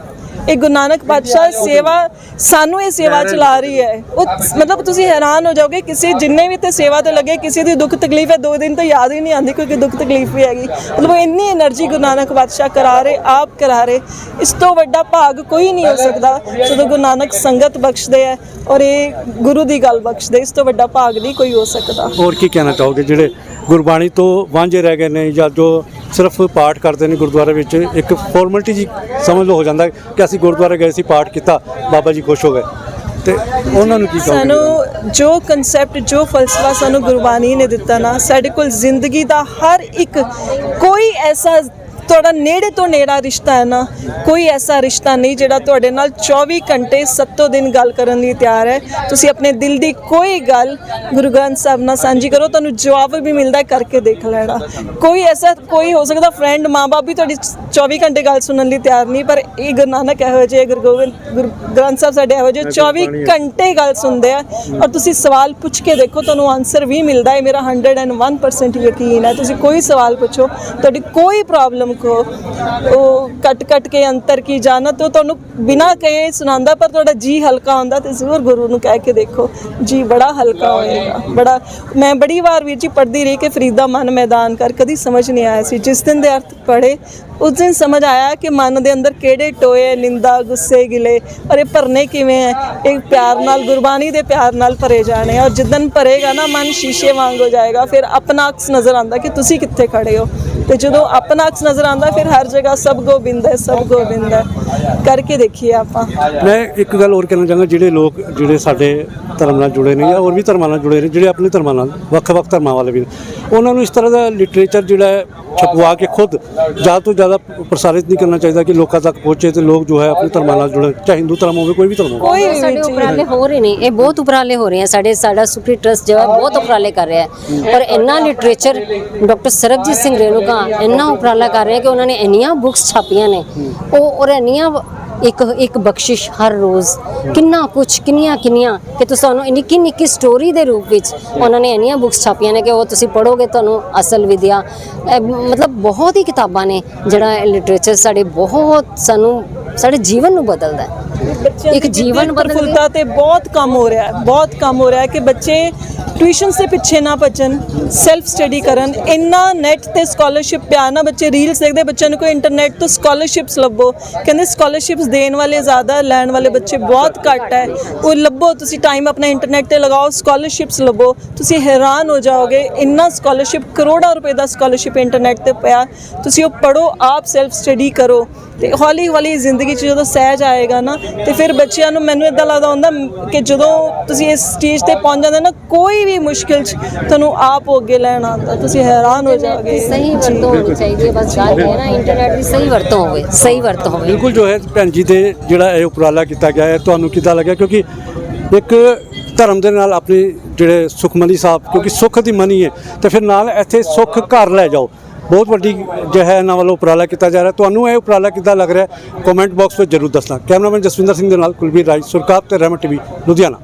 ਇਹ ਗੁਰੂ ਨਾਨਕ ਪਾਤਸ਼ਾਹ ਸੇਵਾ, ਸਾਨੂੰ ਇਹ ਸੇਵਾ ਚਲਾ ਰਹੀ ਹੈ। ਉਹ ਮਤਲਬ ਤੁਸੀਂ ਹੈਰਾਨ ਹੋ ਜਾਓਗੇ, ਕਿਸੇ ਜਿੰਨੇ ਵੀ ਤੇ ਸੇਵਾ ਤੇ ਲੱਗੇ, ਕਿਸੇ ਦੀ ਦੁੱਖ ਤਕਲੀਫ ਹੈ, ਦੋ ਦਿਨ ਤੋਂ ਯਾਦ ਹੀ ਨਹੀਂ ਆਉਂਦੀ ਕਿਉਂਕਿ ਦੁੱਖ ਤਕਲੀਫ ਵੀ ਹੈਗੀ। ਮਤਲਬ ਇੰਨੀ એનર્ਜੀ ਗੁਰੂ ਨਾਨਕ ਪਾਤਸ਼ਾਹ ਕਰਾ ਰਹੇ, ਆਪ ਕਰਾ ਰਹੇ। ਇਸ ਤੋਂ ਵੱਡਾ ਭਾਗ ਕੋਈ ਨਹੀਂ ਹੋ ਸਕਦਾ, ਜਦੋਂ ਗੁਰੂ ਨਾਨਕ ਸੰਗਤ ਬਖਸ਼ਦੇ ਹੈ ਔਰ ਇਹ ਗੁਰੂ ਦੀ ਗੱਲ ਬਖਸ਼ਦੇ, ਇਸ ਤੋਂ ਵੱਡਾ ਭਾਗ ਨਹੀਂ ਕੋਈ ਹੋ ਸਕਦਾ। ਹੋਰ ਕੀ ਕਹਿਣਾ ਚਾਹੋਗੇ? ਜਿਹੜੇ ਗੁਰਬਾਣੀ ਤੋਂ ਵਾਂਝੇ ਰਹਿ ਗਏ ਨੇ ਜਾਂ ਜੋ ਸਿਰਫ ਪਾਠ ਕਰਦੇ ਨੇ ਗੁਰਦੁਆਰੇ ਵਿੱਚ, ਇੱਕ ਫਾਰਮੈਲਿਟੀ ਜੀ ਸਮਝ ਲੋ ਹੋ ਜਾਂਦਾ ਕਿ ਅਸੀਂ ਗੁਰਦੁਆਰੇ ਗਏ ਸੀ, ਪਾਠ ਕੀਤਾ, ਬਾਬਾ ਜੀ ਖੁਸ਼ ਹੋ ਗਏ। ਤੇ ਉਹਨਾਂ ਨੂੰ ਕੀ ਕਹੋਗੇ? ਸਾਨੂੰ ਜੋ ਕਨਸੈਪਟ ਜੋ ਫਲਸਫਾ ਸਾਨੂੰ ਗੁਰਬਾਣੀ ਨੇ ਦਿੱਤਾ ਨਾ, ਸਾਡੇ ਕੋਲ ਜ਼ਿੰਦਗੀ ਦਾ ਹਰ ਇੱਕ ਕੋਈ ਐਸਾ ਤੁਹਾਡਾ ਨੇੜੇ ਤੋਂ ਨੇੜਾ ਰਿਸ਼ਤਾ ਹੈ ਨਾ ਕੋਈ ਐਸਾ ਰਿਸ਼ਤਾ ਨਹੀਂ ਜਿਹੜਾ ਤੁਹਾਡੇ ਨਾਲ 24 ਘੰਟੇ ਸੱਤੋ ਦਿਨ ਗੱਲ ਕਰਨ ਲਈ ਤਿਆਰ ਹੈ। ਤੁਸੀਂ ਆਪਣੇ ਦਿਲ ਦੀ ਕੋਈ ਗੱਲ ਗੁਰੂ ਗ੍ਰੰਥ ਸਾਹਿਬ ਨਾਲ ਸਾਂਝੀ ਕਰੋ ਤੁਹਾਨੂੰ ਜਵਾਬ ਵੀ ਮਿਲਦਾ ਹੈ ਕਰਕੇ ਦੇਖ ਲੈਣਾ। ਕੋਈ ਐਸਾ ਕੋਈ ਹੋ ਸਕਦਾ ਫਰੈਂਡ ਮਾਂ-ਬਾਪ ਵੀ ਤੁਹਾਡੀ 24 ਘੰਟੇ ਗੱਲ ਸੁਣਨ ਲਈ ਤਿਆਰ ਨਹੀਂ ਪਰ ਇਹ ਗੁਰੂ ਨਾਨਕ ਇਹੋ ਜਿਹੇ ਗੁਰੂ ਗੋਬਿੰਦ ਗੁਰੂ ਗ੍ਰੰਥ ਸਾਹਿਬ ਸਾਡੇ ਇਹੋ ਜਿਹੇ 24 ਘੰਟੇ ਗੱਲ ਸੁਣਦੇ ਆ ਔਰ ਤੁਸੀਂ ਸਵਾਲ ਪੁੱਛ ਕੇ ਦੇਖੋ ਤੁਹਾਨੂੰ ਆਨਸਰ ਵੀ ਮਿਲਦਾ ਹੈ ਮੇਰਾ 101% ਯਕੀਨ ਹੈ। ਤੁਸੀਂ ਕੋਈ ਸਵਾਲ ਪੁੱਛੋ ਤੁਹਾਡੀ ਕੋਈ ਪ੍ਰੋਬਲਮ ਕੋ ਉਹ ਕੱਟ ਕੱਟ ਕੇ ਅੰਤਰ ਕੀ ਜਾਣਤ ਉਹ ਤੁਹਾਨੂੰ ਬਿਨਾ ਕਹੇ ਸੁਣਾਉਂਦਾ ਪਰ ਤੁਹਾਡਾ ਜੀ ਹਲਕਾ ਹੁੰਦਾ ਤੇ ਜ਼ਰੂਰ ਗੁਰੂ ਨੂੰ ਕਹਿ ਕੇ ਦੇਖੋ। ਜੀ ਬੜਾ ਹਲਕਾ ਹੋਏਗਾ। ਬੜਾ ਮੈਂ ਬੜੀ ਵਾਰ ਵੀਰ ਜੀ ਪੜ੍ਹਦੀ ਰਹੀ ਕਿ ਫਰੀਦਾ ਮਨ ਮੈਦਾਨ ਕਰ ਕਦੀ ਸਮਝ ਨਹੀਂ ਆਇਆ ਸੀ। ਜਿਸ ਦਿਨ ਦੇ ਅਰਥ ਪੜ੍ਹੇ ਉਸ ਦਿਨ ਸਮਝ ਆਇਆ ਕਿ ਮਨ ਦੇ ਅੰਦਰ ਕਿਹੜੇ ਟੋਏ ਨਿੰਦਾ ਗੁੱਸੇ ਗਿਲੇ ਔਰ ਇਹ ਭਰਨੇ ਕਿਵੇਂ ਹੈ ਇਹ ਪਿਆਰ ਨਾਲ ਗੁਰਬਾਣੀ ਦੇ ਪਿਆਰ ਨਾਲ ਭਰੇ ਜਾਣੇ ਔਰ ਜਿੱਦਨ ਭਰੇਗਾ ਨਾ ਮਨ ਸ਼ੀਸ਼ੇ ਵਾਂਗ ਹੋ ਜਾਏਗਾ। ਫਿਰ ਆਪਣਾ ਅਕਸ ਨਜ਼ਰ ਆਉਂਦਾ ਕਿ ਤੁਸੀਂ ਕਿੱਥੇ ਖੜੇ ਹੋ? ਤੇ ਜਦੋਂ ਆਪਣਾ ਅਕਸ ਨਜ਼ਰ ਆਉਂਦਾ ਫਿਰ ਹਰ ਜਗ੍ਹਾ ਸਭ ਗੋਬਿੰਦ ਹੈ ਸਭ ਗੋਬਿੰਦ ਹੈ। ਕਰਕੇ ਦੇਖੀਏ ਆਪਾਂ। ਮੈਂ ਇੱਕ ਗੱਲ ਹੋਰ ਕਹਿਣਾ ਚਾਹਾਂਗਾ ਜਿਹੜੇ ਲੋਕ ਜਿਹੜੇ ਸਾਡੇ ਧਰਮ ਨਾਲ ਜੁੜੇ ਨੇ ਜਾਂ ਹੋਰ ਵੀ ਧਰਮਾਂ ਨਾਲ ਜੁੜੇ ਨੇ ਜਿਹੜੇ ਆਪਣੇ ਧਰਮਾਂ ਨਾਲ ਵੱਖ-ਵੱਖ ਧਰਮਾਂ ਵਾਲੇ ਵੀ ਉਹਨਾਂ ਨੂੰ ਇਸ ਤਰ੍ਹਾਂ ਦਾ ਲਿਟਰੇਚਰ ਜਿਹੜਾ ਛਪਵਾ ਕੇ ਖੁਦ ਜ਼ਿਆਦਾ ਤੋਂ ਜ਼ਿਆਦਾ ਪ੍ਰਸਾਰਿਤ ਨਹੀਂ ਕਰਨਾ ਚਾਹੀਦਾ ਕਿ ਲੋਕਾਂ ਤੱਕ ਪਹੁੰਚੇ ਤੇ ਲੋਕ ਜੋ ਹੈ ਆਪਣੇ ਧਰਮਾਂ ਨਾਲ ਜੁੜਨ ਚਾਹੇ ਹਿੰਦੂ ਧਰਮ ਹੋਵੇ ਕੋਈ ਵੀ ਧਰਮ ਹੋਵੇ। ਕੋਈ ਵੀ ਸਾਡੇ ਉਪਰਾਲੇ ਹੋ ਰਹੇ ਨੇ ਇਹ ਬਹੁਤ ਉਪਰਾਲੇ ਹੋ ਰਹੇ ਆ। ਸਾਡੇ ਸਾਡਾ ਸੁਪਰੀ ਟਰਸਟ ਜੋ ਹੈ ਬਹੁਤ ਉਪਰਾਲੇ ਕਰ ਰਿਹਾ ਹੈ। ਪਰ ਇੰਨਾ ਲਿਟਰੇਚਰ ਡਾਕਟਰ ਸਰਬਜੀਤ ਸਿੰਘ ਰੇਣੂਕਾ ਇੰਨਾ ਉਪਰਾਲਾ ਕਰ ਰਿਹਾ ਕਿ ਉਹਨਾਂ ਨੇ ਇੰਨੀਆਂ ਬੁੱਕਸ ਛਾਪੀਆਂ ਨੇ। ਉਹ ਔਰ ਇੰਨੀਆਂ ਇੱਕ ਇੱਕ ਬਖਸ਼ਿਸ਼ ਹਰ ਰੋਜ਼। ਕਿੰਨਾ ਕੁਛ ਕਿੰਨੀਆਂ ਕਿੰਨੀਆਂ ਕਿ ਤੁਸੀਂ ਤੁਹਾਨੂੰ ਇੰਨੀ ਨਿੱਕੀ ਨਿੱਕੀ ਸਟੋਰੀ ਦੇ ਰੂਪ ਵਿੱਚ ਉਹਨਾਂ ਨੇ ਇੰਨੀਆਂ ਬੁੱਕਸ ਛਾਪੀਆਂ ਨੇ ਕਿ ਉਹ ਤੁਸੀਂ ਪੜੋਗੇ ਤੁਹਾਨੂੰ ਅਸਲ ਵਿਦਿਆ ਮਤਲਬ ਬਹੁਤ ਹੀ ਕਿਤਾਬਾਂ ਨੇ ਜਿਹੜਾ ਲਿਟਰੇਚਰ ਸਾਡੇ ਬਹੁਤ ਸਾਨੂੰ ਸਾਡੇ ਜੀਵਨ ਨੂੰ ਬਦਲਦਾ ਹੈ। ਇੱਕ ਜੀਵਨ ਵਿੱਦਿਅਕ ਬਦਲ ਪ੍ਰਫੁੱਲਤਾ ਤੇ ਬਹੁਤ ਕੰਮ ਹੋ ਰਿਹਾ ਹੈ ਬਹੁਤ ਕੰਮ ਹੋ ਰਿਹਾ ਹੈ ਕਿ ਬੱਚੇ ਟਿਊਸ਼ਨਸ ਦੇ ਪਿੱਛੇ ਨਾ ਭੱਜਣ ਸੈਲਫ ਸਟੱਡੀ ਕਰਨ, ਇੰਨਾ ਨੈਟ ਤੇ ਸਕਾਲਰਸ਼ਿਪ ਪਿਆ ਨਾ ਬੱਚੇ ਰੀਲਸ ਦੇਖਦੇ, ਬੱਚਿਆਂ ਨੂੰ ਕੋਈ ਇੰਟਰਨੈਟ ਤੋਂ ਸਕਾਲਰਸ਼ਿਪਸ ਲੱਭੋ। ਕਹਿੰਦੇ ਸਕਾਲਰਸ਼ਿਪਸ ਦੇਣ ਵਾਲੇ ਜ਼ਿਆਦਾ, ਲੈਣ ਵਾਲੇ ਬੱਚੇ ਬਹੁਤ ਘੱਟ ਹੈ। ਉਹ ਲੱਭੋ, ਤੁਸੀਂ ਟਾਈਮ ਆਪਣਾ ਇੰਟਰਨੈਟ ਤੇ ਲਗਾਓ ਸਕਾਲਰਸ਼ਿਪਸ ਲੱਭੋ, ਤੁਸੀਂ ਹੈਰਾਨ ਹੋ ਜਾਓਗੇ, ਇੰਨਾ ਸਕਾਲਰਸ਼ਿਪ ਕਰੋੜਾਂ ਰੁਪਏ ਦਾ ਸਕਾਲਰਸ਼ਿਪ ਇੰਟਰਨੈਟ ਤੇ ਪਿਆ। ਤੁਸੀਂ ਉਹ ਪੜੋ ਆਪ ਸੈਲਫ ਸਟੱਡੀ ਕਰੋ। ਤੇ ਹੌਲੀ ਹੌਲੀ ਜ਼ਿੰਦਗੀ 'ਚ ਜਦੋਂ ਸਹਿਜ ਆਏਗਾ ਨਾ ਤੇ ਫਿਰ ਬੱਚਿਆਂ ਨੂੰ ਮੈਨੂੰ ਇਦਾਂ ਲੱਗਦਾ ਹੁੰਦਾ ਕਿ ਜਦੋਂ ਤੁਸੀਂ ਇਸ ਸਟੇਜ ਤੇ ਪਹੁੰਚ ਜਾਂਦੇ ਨਾ ਕੋਈ ਵੀ ਮੁਸ਼ਕਿਲ 'ਚ ਤੁਹਾਨੂੰ ਆਪ ਉਹ ਅੱਗੇ ਲੈਣ ਆਉਂਦਾ ਤੁਸੀਂ ਹੈਰਾਨ ਹੋ ਜਾਓਗੇ। ਸਹੀ ਵਰਤੋਂ ਹੋਣੀ ਚਾਹੀਦੀ ਹੈ ਬਸ ਗੱਲ ਹੈ ਨਾ ਇੰਟਰਨੈਟ ਦੀ ਸਹੀ ਵਰਤੋਂ ਹੋਵੇ ਸਹੀ ਵਰਤੋਂ ਹੋਵੇ। ਬਿਲਕੁਲ ਜੋ ਹੈ ਭੈਣ ਜੀ ਦੇ ਜਿਹੜਾ ਇਹ ਉਪਰਾਲਾ ਕੀਤਾ ਗਿਆ ਹੈ ਤੁਹਾਨੂੰ ਕਿੱਦਾਂ ਲੱਗਿਆ? ਕਿਉਂਕਿ ਇੱਕ ਧਰਮ ਦੇ ਨਾਲ ਆਪਣੇ ਜਿਹੜੇ ਸੁਖਮਨੀ ਸਾਹਿਬ ਕਿਉਂਕਿ ਸੁੱਖ ਦੀ ਮਨੀ ਹੈ ਤੇ ਫਿਰ ਨਾਲ ਇੱਥੇ ਸੁੱਖ ਘਰ ਲੈ ਜਾਓ। ਬਹੁਤ ਵੱਡੀ ਜੋ ਹੈ ਇਹਨਾਂ ਵੱਲੋਂ ਉਪਰਾਲਾ ਕੀਤਾ ਜਾ ਰਿਹਾ। ਤੁਹਾਨੂੰ ਇਹ ਉਪਰਾਲਾ ਕਿੱਦਾਂ ਲੱਗ ਰਿਹਾ ਕਮੈਂਟ ਬਾਕਸ ਵਿੱਚ ਜਰੂਰ ਦੱਸਣਾ। ਕੈਮਰਾਮੈਨ ਜਸਵਿੰਦਰ ਸਿੰਘ ਦੇ ਨਾਲ ਕੁਲਬੀਰ ਰਾਜ ਸੁਰਕਾਪ ਤੇ ਰਹਿਮਤ ਟੀਵੀ, ਲੁਧਿਆਣਾ।